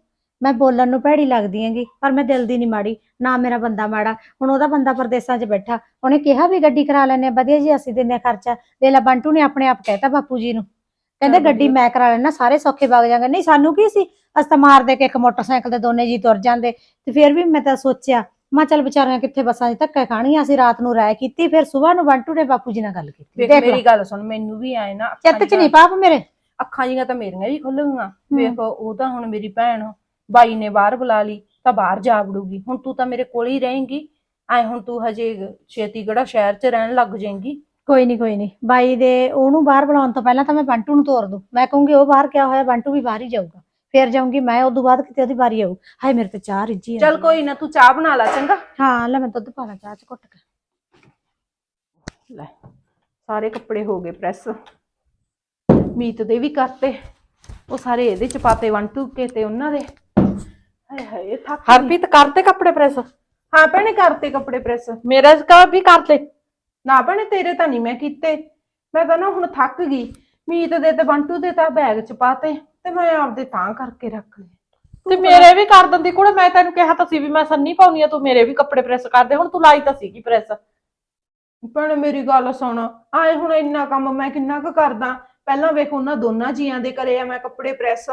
ਮੈਂ ਬੋਲਣ ਨੂੰ ਭੈੜੀ ਲੱਗਦੀ ਹੈਗੀ ਪਰ ਮੈਂ ਦਿਲ ਦੀ ਨਹੀਂ ਮਾੜੀ ਨਾ ਮੇਰਾ ਬੰਦਾ ਮਾੜਾ। ਹੁਣ ਉਹਦਾ ਬੰਦਾ ਪਰਦੇਸਾਂ 'ਚ ਬੈਠਾ ਉਹਨੇ ਕਿਹਾ ਵੀ ਗੱਡੀ ਕਰਾ ਲੈਣੇ ਵਧੀਆ ਜੀ ਅਸੀਂ ਦਿੰਦੇ ਹਾਂ ਖਰਚਾ। ਦੇ ਲਾ ਬੰਟੂ ਨੇ ਆਪਣੇ ਆਪ ਕਹਿਤਾ ਬਾਪੂ ਜੀ ਨੂੰ। ਕਹਿੰਦੇ ਗੱਡੀ। ਮੈਂ ਕਰਾ ਲੈਣਾ ਸਾਰੇ ਸੌਖੇ ਵਗ ਜਾਣਗੇ ਨਹੀਂ ਸਾਨੂੰ ਕੀ ਸੀ? ਅਸੀਂ ਤਾਂ ਮਾਰ ਦੇ ਕੇ ਇੱਕ ਮੋਟਰਸਾਈਕਲ ਤੇ ਦੋਨੇ ਜੀ ਤੁਰ ਜਾਂਦੇ। ਤੇ ਫਿਰ ਵੀ ਮੈਂ ਤਾਂ ਸੋਚਿਆ ਮੈਂ ਚੱਲ ਵਿਚਾਰੀਆਂ ਕਿੱਥੇ ਬੱਸਾਂ 'ਚ ਧੱਕੇ ਖਾਣੀਆਂ ਅਸੀਂ ਰਾਤ ਨੂੰ ਰਾਇ ਕੀਤੀ ਫਿਰ ਸਵੇਰ ਨੂੰ ਬੰਟੂ ਨੇ ਬਾਪੂ ਜੀ ਨਾਲ ਗੱਲ ਕੀਤੀ। ਦੇਖ। ਮੇਰੀ ਗੱਲ ਸੁਣ ਮੈਨੂੰ ਵੀ ਆਏ ਨਾ ਚਿੱਤ 'ਚ ਨਹੀਂ ਪਾਪ ਮੇਰੇ? ਅੱਖਾਂ ਜੀਆਂ ਤਾਂ ਮੇਰੀਆਂ ਵੀ ਖੁੱਲ ਗਈਆਂ। ਵੇਖ ਉਹ ਤਾਂ ਹੁਣ ਮੇਰੀ ਭੈਣ ਬਾਈ ਨੇ ਬਾਹਰ ਬੁਲਾ ਲਈ ਤਾਂ ਬਾਹਰ ਜਾ ਵੜੂਗੀ। ਹੁਣ ਤੂੰ ਤਾਂ ਮੇਰੇ ਕੋਲ ਹੀ ਰਹੇਂਗੀ। ਐ ਹੁਣ ਤੂੰ ਹਜੇ ਛੇਤੀਗੜਾ ਸ਼ਹਿਰ 'ਚ ਰਹਿਣ ਲੱਗ ਜਾਏਂਗੀ? ਕੋਈ ਨਹੀਂ ਕੋਈ ਨਹੀਂ ਬਾਈ ਦੇ ਉਹਨੂੰ ਬਾਹਰ ਬੁਲਾਉਣ ਤੋਂ ਪਹਿਲਾਂ ਤਾਂ ਮੈਂ ਬੰਟੂ ਨੂੰ ਤੋਰ ਦੂੰ। ਮੈਂ ਕਹੂੰਗੀ ਉਹ ਬਾਹਰ ਕਿਆ ਹੋਇਆ ਬੰਟੂ ਵੀ ਬਾਹਰ ਹੀ ਜਾਊਗਾ। ਫਿਰ ਜਾਊਂਗੀ ਮੈਂ ਉਦੋਂ ਬਾਅਦ ਕਿਤੇ ਉਹਦੀ ਵਾਰੀ ਆਊ। ਹਾਏ ਮੇਰੇ ਤੇ ਚਾਹ ਰਿੱਝੀ ਚੱਲ ਆ। ਕੋਈ ਨਾ ਤੂੰ ਚਾਹ ਬਣਾ ਲੈ ਚੰਗਾ। ਹਾਂ ਲੈ ਮੈਂ ਦੁੱਧ ਪਾ ਲਾਂ ਚਾਹ ਚ ਘੁੱਟ ਕੇ। ਲੈ ਸਾਰੇ ਕੱਪੜੇ ਹੋ ਗਏ ਪ੍ਰੈਸ। ਮੀਤ ਦੇ ਵੀ ਕਰਤੇ। ਉਹ ਸਾਰੇ ਇਹਦੇ ਚ ਪਾਤੇ ਵਨ ਟੂ ਕੇ ਤੇ ਉਹਨਾਂ ਦੇ। ਹਾਏ ਹਾਏ ਥੱਕ ਗਈ। ਹਰਪ੍ਰੀਤ ਕਰਤੇ ਕੱਪੜੇ ਪ੍ਰੈਸ। ਹਾਂ ਭੈਣੇ ਕਰਤੇ ਕੱਪੜੇ ਪ੍ਰੈਸ। ਮੇਰੇ ਕਾ ਵੀ ਕਰਤੇ ਨਾ ਭੈਣੇ ਤੇਰੇ ਤਾਂ ਨਹੀਂ ਮੈਂ ਕੀਤੇ। ਮੈਂ ਤਾਂ ਨਾ ਹੁਣ ਥੱਕ ਗਈ। ਮੀਤ ਦੇ ਤੇ ਬੰਟੂ ਦੇ ਤਾਂ ਬੈਗ ਚ ਪਾਤੇ। ਤੇ ਮੈਂ ਆਪਦੇ ਤਾਂ ਕਰਕੇ ਰੱਖ ਲਏ। ਤੇ ਮੇਰੇ ਵੀ ਕਰ ਦਿੰਦੀ ਕੁੜੇ ਮੈਂ ਤੈਨੂੰ ਕਿਹਾ ਤਾਂ ਸੀ ਵੀ ਮੈਂ ਸੰਨੀ ਪਾਉਣੀ ਆ ਤੂੰ ਮੇਰੇ ਵੀ ਕੱਪੜੇ ਪ੍ਰੈਸ ਕਰ ਦੇ। ਹੁਣ ਤੂੰ ਲਾਈ ਤਾਂ ਸੀਗੀ ਪ੍ਰੈਸ। ਭੈਣੇ ਮੇਰੀ ਗੱਲ ਸੁਣ। ਆਏ ਹੁਣ ਇੰਨਾ ਕੰਮ ਮੈਂ ਕਿੰਨਾ ਕੁ ਕਰਦਾ। ਪਹਿਲਾਂ ਵੇਖ ਉਹਨਾਂ ਦੋਨਾਂ ਜੀਆਂ ਦੇ ਕਰੇ ਆ ਮੈਂ ਕੱਪੜੇ ਪ੍ਰੈਸ।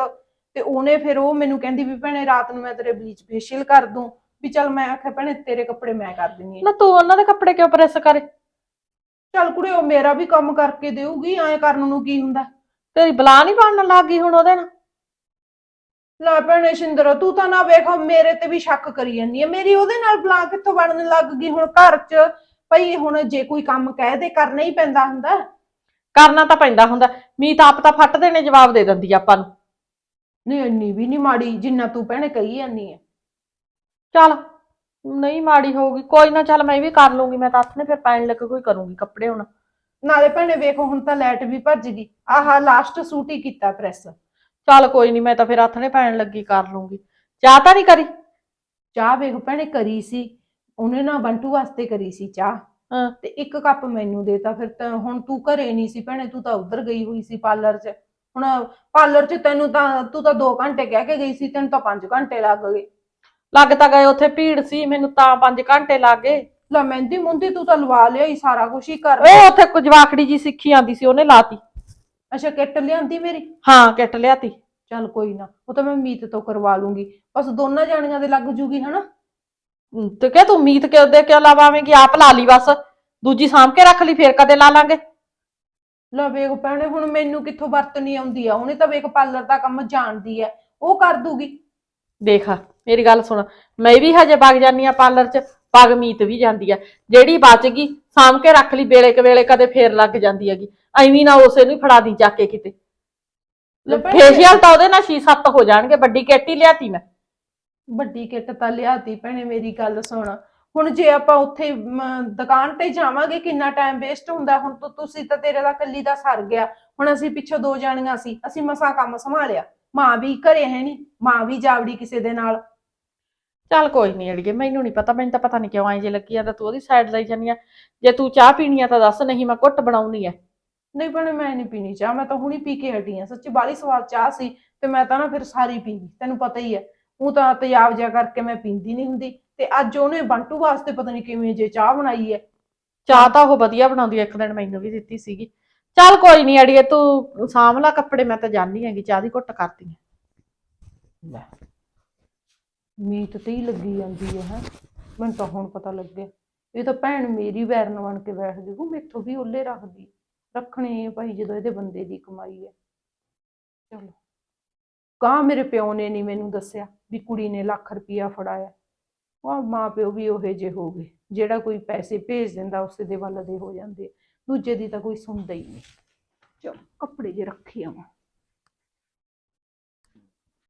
ਤੇ ਉਹਨੇ ਫਿਰ ਉਹ ਮੈਨੂੰ ਕਹਿੰਦੀ ਵੀ ਭੈਣੇ ਰਾਤ ਨੂੰ ਮੈਂ ਤੇਰੇ ਬਲੀਚ ਫੇਸ਼ੀਅਲ ਕਰ ਦੂੰ ਵੀ ਚੱਲ ਮੈਂ ਆਖਿਆ ਭੈਣੇ ਤੇਰੇ ਕੱਪੜੇ ਮੈਂ ਕਰ ਦਿੰਨੀ ਆ। ਨਾ ਤੂੰ ਉਹਨਾਂ ਦੇ ਕੱਪੜੇ ਕਿਉਂ ਪ੍ਰੈਸ ਕਰੇ? ਚੱਲ ਕੁੜੇ ਉਹ ਮੇਰਾ ਵੀ ਕੰਮ ਕਰਕੇ ਦੇਊਗੀ ਐਂ ਕਰਨ ਨੂੰ ਕੀ ਹੁੰਦਾ? ਤੇਰੀ ਬਲਾ ਨਹੀਂ ਬਣਨ ਲੱਗ ਗਈ ਹੁਣ ਉਹਦੇ ਨਾਲ? ਲੈ ਭੈਣੇ ਸ਼ਿੰਦਰ ਤੂੰ ਤਾਂ ਨਾ ਵੇਖ ਮੇਰੇ ਤੇ ਵੀ ਸ਼ੱਕ ਕਰੀ ਜਾਂਦੀ ਹੈ ਮੇਰੀ ਉਹਦੇ ਨਾਲ ਬਲਾ ਕਿੱਥੋਂ ਬਣਨ ਲੱਗ ਗਈ ਹੁਣ ਘਰ 'ਚ? ਭਈ ਹੁਣ ਜੇ ਕੋਈ ਕੰਮ ਕਹਿ ਦੇ ਕਰਨਾ ਹੀ ਪੈਂਦਾ ਹੁੰਦਾ। ਕਰਨਾ ਤਾਂ ਪੈਂਦਾ ਹੁੰਦਾ। ਮੀਤ ਆਪ ਤਾਂ ਫੱਟ ਦੇਣੇ ਜਵਾਬ ਦੇ ਦਿੰਦੀ ਆ ਆਪਾਂ ਨੂੰ। ਨਹੀਂ ਇੰਨੀ ਵੀ ਨਹੀਂ ਮਾੜੀ ਜਿੰਨਾ ਤੂੰ ਭੈਣੇ ਕਹੀ ਜਾਂਦੀ ਹੈ ਚੱਲ ਨਹੀਂ ਮਾੜੀ ਹੋਊਗੀ ਕੋਈ ਨਾ ਚੱਲ ਮੈਂ ਵੀ ਕਰ ਲੂੰਗੀ ਮੈਂ ਤਾਂ ਹੱਥ ਨੇ ਫਿਰ ਪੈਣ ਲੱਗ ਕੋਈ ਕਰੂੰਗੀ ਕੱਪੜੇ ਹੁਣ। ਨਾਲੇ ਭੈਣੇ ਵੇਖੋ ਹੁਣ ਤਾਂ ਲਾਈਟ ਵੀ ਭੱਜ ਗਈ। ਆਹਾ ਲਾਸਟ ਸੂਟ ਹੀ ਕੀਤਾ ਪ੍ਰੈਸ। ਚੱਲ ਕੋਈ ਨਹੀਂ ਮੈਂ ਤਾਂ ਫਿਰ ਹੱਥ ਨੇ ਪੈਣ ਲੱਗੀ ਕਰ ਲੂੰਗੀ। ਚਾਹ ਤਾਂ ਨਹੀਂ ਕਰੀ? ਚਾਹ ਵੇਖ ਭੈਣੇ ਕਰੀ ਸੀ। ਉਹਨੇ ਨਾ ਬੰਟੂ ਵਾਸਤੇ ਕਰੀ ਸੀ ਚਾਹ। ਹਾਂ। ਤੇ ਇੱਕ ਕੱਪ ਮੈਨੂੰ ਦੇਤਾ ਫਿਰ ਤਾਂ ਹੁਣ ਤੂੰ ਘਰੇ ਨਹੀਂ ਸੀ ਭੈਣੇ ਤੂੰ ਤਾਂ ਉੱਧਰ ਗਈ ਹੋਈ ਸੀ ਪਾਰਲਰ 'ਚ। ਹੁਣ ਪਾਰਲਰ 'ਚ ਤੈਨੂੰ ਤਾਂ ਤੂੰ ਤਾਂ 2 ਘੰਟੇ ਕਹਿ ਕੇ ਗਈ ਸੀ ਤੈਨੂੰ ਤਾਂ 5 ਘੰਟੇ ਲੱਗ ਗਏ। ਲੱਗ ਤਾਂ ਗਏ ਉੱਥੇ ਭੀੜ ਸੀ ਮੈਨੂੰ ਤਾਂ 5 ਘੰਟੇ ਲੱਗ ਗਏ। ਲੈ ਮਹਿੰਦੀ ਮੁੰਦੀ ਤੂੰ ਤਾਂ ਲਵਾ ਲਿਆ ਹੀ ਸਾਰਾ ਕੁਝ ਹੀ ਕਰ ਉਹ ਉੱਥੇ ਕੁਝ ਵਾਕੜੀ ਜੀ ਸਿੱਖੀ ਆਂਦੀ ਸੀ ਉਹਨੇ ਲਾਤੀ। ਅੱਛਾ ਕਿੱਟ ਲਿਆਂਦੀ ਮੇਰੀ? ਹਾਂ ਕਿੱਟ ਲਿਆਤੀ। ਚੱਲ ਕੋਈ ਨਾ ਉਹ ਤਾਂ ਮੈਂ ਮੀਤ ਤੋਂ ਕਰਵਾ ਲੂੰਗੀ। ਬਸ ਦੋਨਾਂ ਜਾਣੀਆਂ ਦੇ ਲੱਗ ਜੂਗੀ ਹਨਾ? ਤੇ ਕਿ ਤੂੰ ਮੀਤ ਕਿਉਂ ਦੇ ਕਿਉਂ ਲਵਾਵੇਂਗੀ? ਆਪ ਲਾ ਲਈ ਬਸ। ਦੂਜੀ ਸਾਂਭ ਕੇ ਰੱਖ ਲਈ ਫੇਰ ਕਦੇ ਲਾ ਲਾਂਗੇ। ਲੈ ਵੇਖ ਭੈਣੇ ਹੁਣ ਮੈਨੂੰ ਕਿੱਥੋਂ ਵਰਤਣੀ ਆਉਂਦੀ ਆ? ਉਹਨੇ ਤਾਂ ਵੇਖ ਪਾਰਲਰ ਦਾ ਕੰਮ ਜਾਣਦੀ ਐ ਉਹ ਕਰ ਦੂਗੀ। ਦੇਖ ਮੇਰੀ ਗੱਲ ਸੁਣ। ਮੈਂ ਵੀ ਹਜੇ ਵਗ ਜਾਨੀ ਆ ਪਾਰਲਰ 'ਚ। ਪਗ ਮੀਤ ਵੀ ਜਾਂਦੀ ਆ। ਜਿਹੜੀ ਬਚ ਗਈ ਸਾਂਭ ਕੇ ਰੱਖ ਲਈ ਵੇਲੇ ਕ ਵੇਲੇ ਕਦੇ ਫੇਰ ਲੱਗ ਜਾਂਦੀ ਹੈਗੀ। ਐਵੇਂ ਨਾ ਉਸੇ ਨੂੰ ਹੀ ਫੜਾ ਦੀ ਚੱਕ ਕੇ ਕਿਤੇ। ਲੈ ਭੈਣੇ, ਫੇਸ਼ੀਅਲ ਤਾਂ ਉਹਦੇ ਨਾਲ 6-7 ਹੋ ਜਾਣਗੇ। ਵੱਡੀ ਕੇਟੀ ਲਿਆਤੀ ਮੈਂ। ਵੱਡੀ ਕਿੱਟ ਤਾਂ ਲਿਆਤੀ ਭੈਣੇ ਮੇਰੀ ਗੱਲ ਸੁਣ। ਹੁਣ ਜੇ ਆਪਾਂ ਉੱਥੇ ਦੁਕਾਨ ਤੇ ਜਾਵਾਂਗੇ ਕਿੰਨਾ ਟਾਈਮ ਵੇਸਟ ਹੁੰਦਾ ਹੁਣ ਤੂੰ ਤੁਸੀਂ ਤਾਂ ਤੇਰੇ ਦਾ ਕੱਲੀ ਦਾ ਸਰ ਗਿਆ। ਹੁਣ ਅਸੀਂ ਪਿੱਛੋਂ ਦੋ ਜਾਣੀਆਂ ਸੀ ਅਸੀਂ ਮਸਾਂ ਕੰਮ ਸੰਭਾਲਿਆ। ਮਾਂ ਵੀ ਘਰੇ ਹੈ ਨਹੀਂ ਮਾਂ ਵੀ ਜਾਵੜੀ ਕਿਸੇ ਦੇ ਨਾਲ। ਚੱਲ ਕੋਈ ਨਹੀਂ ਅੜੀਏ ਮੈਨੂੰ ਨਹੀਂ ਪਤਾ ਮੈਨੂੰ ਤਾਂ ਪਤਾ ਨਹੀਂ ਕਿਉਂ ਐਂ ਜੇ ਲੱਗੀ ਜਾਂਦਾ ਤੂੰ ਉਹਦੀ ਸਾਈਡ ਲਈ ਜਾਨੀ ਆ। ਜੇ ਤੂੰ ਚਾਹ ਪੀਣੀ ਆ ਤਾਂ ਦੱਸ ਨਹੀਂ ਮੈਂ ਘੁੱਟ ਬਣਾਉਣੀ ਆ। ਨਹੀਂ ਭੈਣੇ ਮੈਂ ਨਹੀਂ ਪੀਣੀ ਚਾਹ ਮੈਂ ਤਾਂ ਹੁਣੀ ਪੀ ਕੇ ਹਟੀ ਆ। ਸੱਚੀ ਬਾਲੀ ਸਵਾਦ ਚਾਹ ਸੀ ਤੇ ਮੈਂ ਤਾਂ ਨਾ ਫਿਰ ਸਾਰੀ ਪੀ ਗਈ ਤੈਨੂੰ ਪਤਾ ਹੀ ਹੈ ਉਹ ਤਾਂ ਤਿਆਬ ਜਿਹਾ ਕਰਕੇ ਮੈਂ ਪੀਂਦੀ ਨਹੀਂ ਹੁੰਦੀ। ਤੇ ਅੱਜ ਉਹਨੇ ਬੰਟੂ ਵਾਸਤੇ ਪਤਾ ਨਹੀਂ ਕਿਵੇਂ ਜੇ ਚਾਹ ਬਣਾਈ ਹੈ। ਚਾਹ ਤਾਂ ਉਹ ਵਧੀਆ ਬਣਾਉਂਦੀ ਹੈ, ਇੱਕ ਦਿਨ ਮੈਨੂੰ ਵੀ ਦਿੱਤੀ ਸੀਗੀ। ਚੱਲ ਕੋਈ ਨਹੀਂ ਅੜੀਏ, ਤੂੰ ਸਾਂਭ ਲੈ ਕੱਪੜੇ, ਮੈਂ ਤਾਂ ਜਾਣੀ ਹੈਗੀ, ਚਾਹ ਦੀ ਘੁੱਟ ਕਰਦੀ ਆ ਲੈ। ਮੀਤ ਤੇ ਹੀ ਲੱਗੀ ਜਾਂਦੀ ਹੈ ਹੈ। ਮੈਨੂੰ ਤਾਂ ਹੁਣ ਪਤਾ ਲੱਗਿਆ। ਇਹ ਤਾਂ ਭੈਣ ਮੇਰੀ ਵੈਰਨ ਬਣ ਕੇ ਬੈਠ ਗਈ ਉਹ ਵੀ ਉੱਲੇ ਰੱਖਦੀ। ਰੱਖਣੇ ਭਾਈ, ਜਦੋਂ ਇਹਦੇ ਬੰਦੇ ਦੀ ਕਮਾਈ ਹੈ। ਚਲੋ। ਕਾਂ ਮੇਰੇ ਪਿਓ ਨੇ ਨਹੀਂ ਮੈਨੂੰ ਦੱਸਿਆ ਵੀ ਕੁੜੀ ਨੇ ਲੱਖ ਰੁਪਇਆ ਫੜਾਇਆ। ਉਹ ਮਾਂ ਪਿਓ ਵੀ ਉਹੇ ਜੇ ਹੋ ਗਏ। ਜਿਹੜਾ ਕੋਈ ਪੈਸੇ ਭੇਜ ਦਿੰਦਾ, ਉਸੇ ਦੇ ਵੱਲ ਦੇ ਹੋ ਜਾਂਦੇ ਦੂਜੇ ਦੀ ਤਾਂ ਕੋਈ ਸੁਣਦਾ ਹੀ ਨਹੀਂ। ਚਲੋ, ਕੱਪੜੇ ਜੇ ਰੱਖੇ ਆਵਾਂ।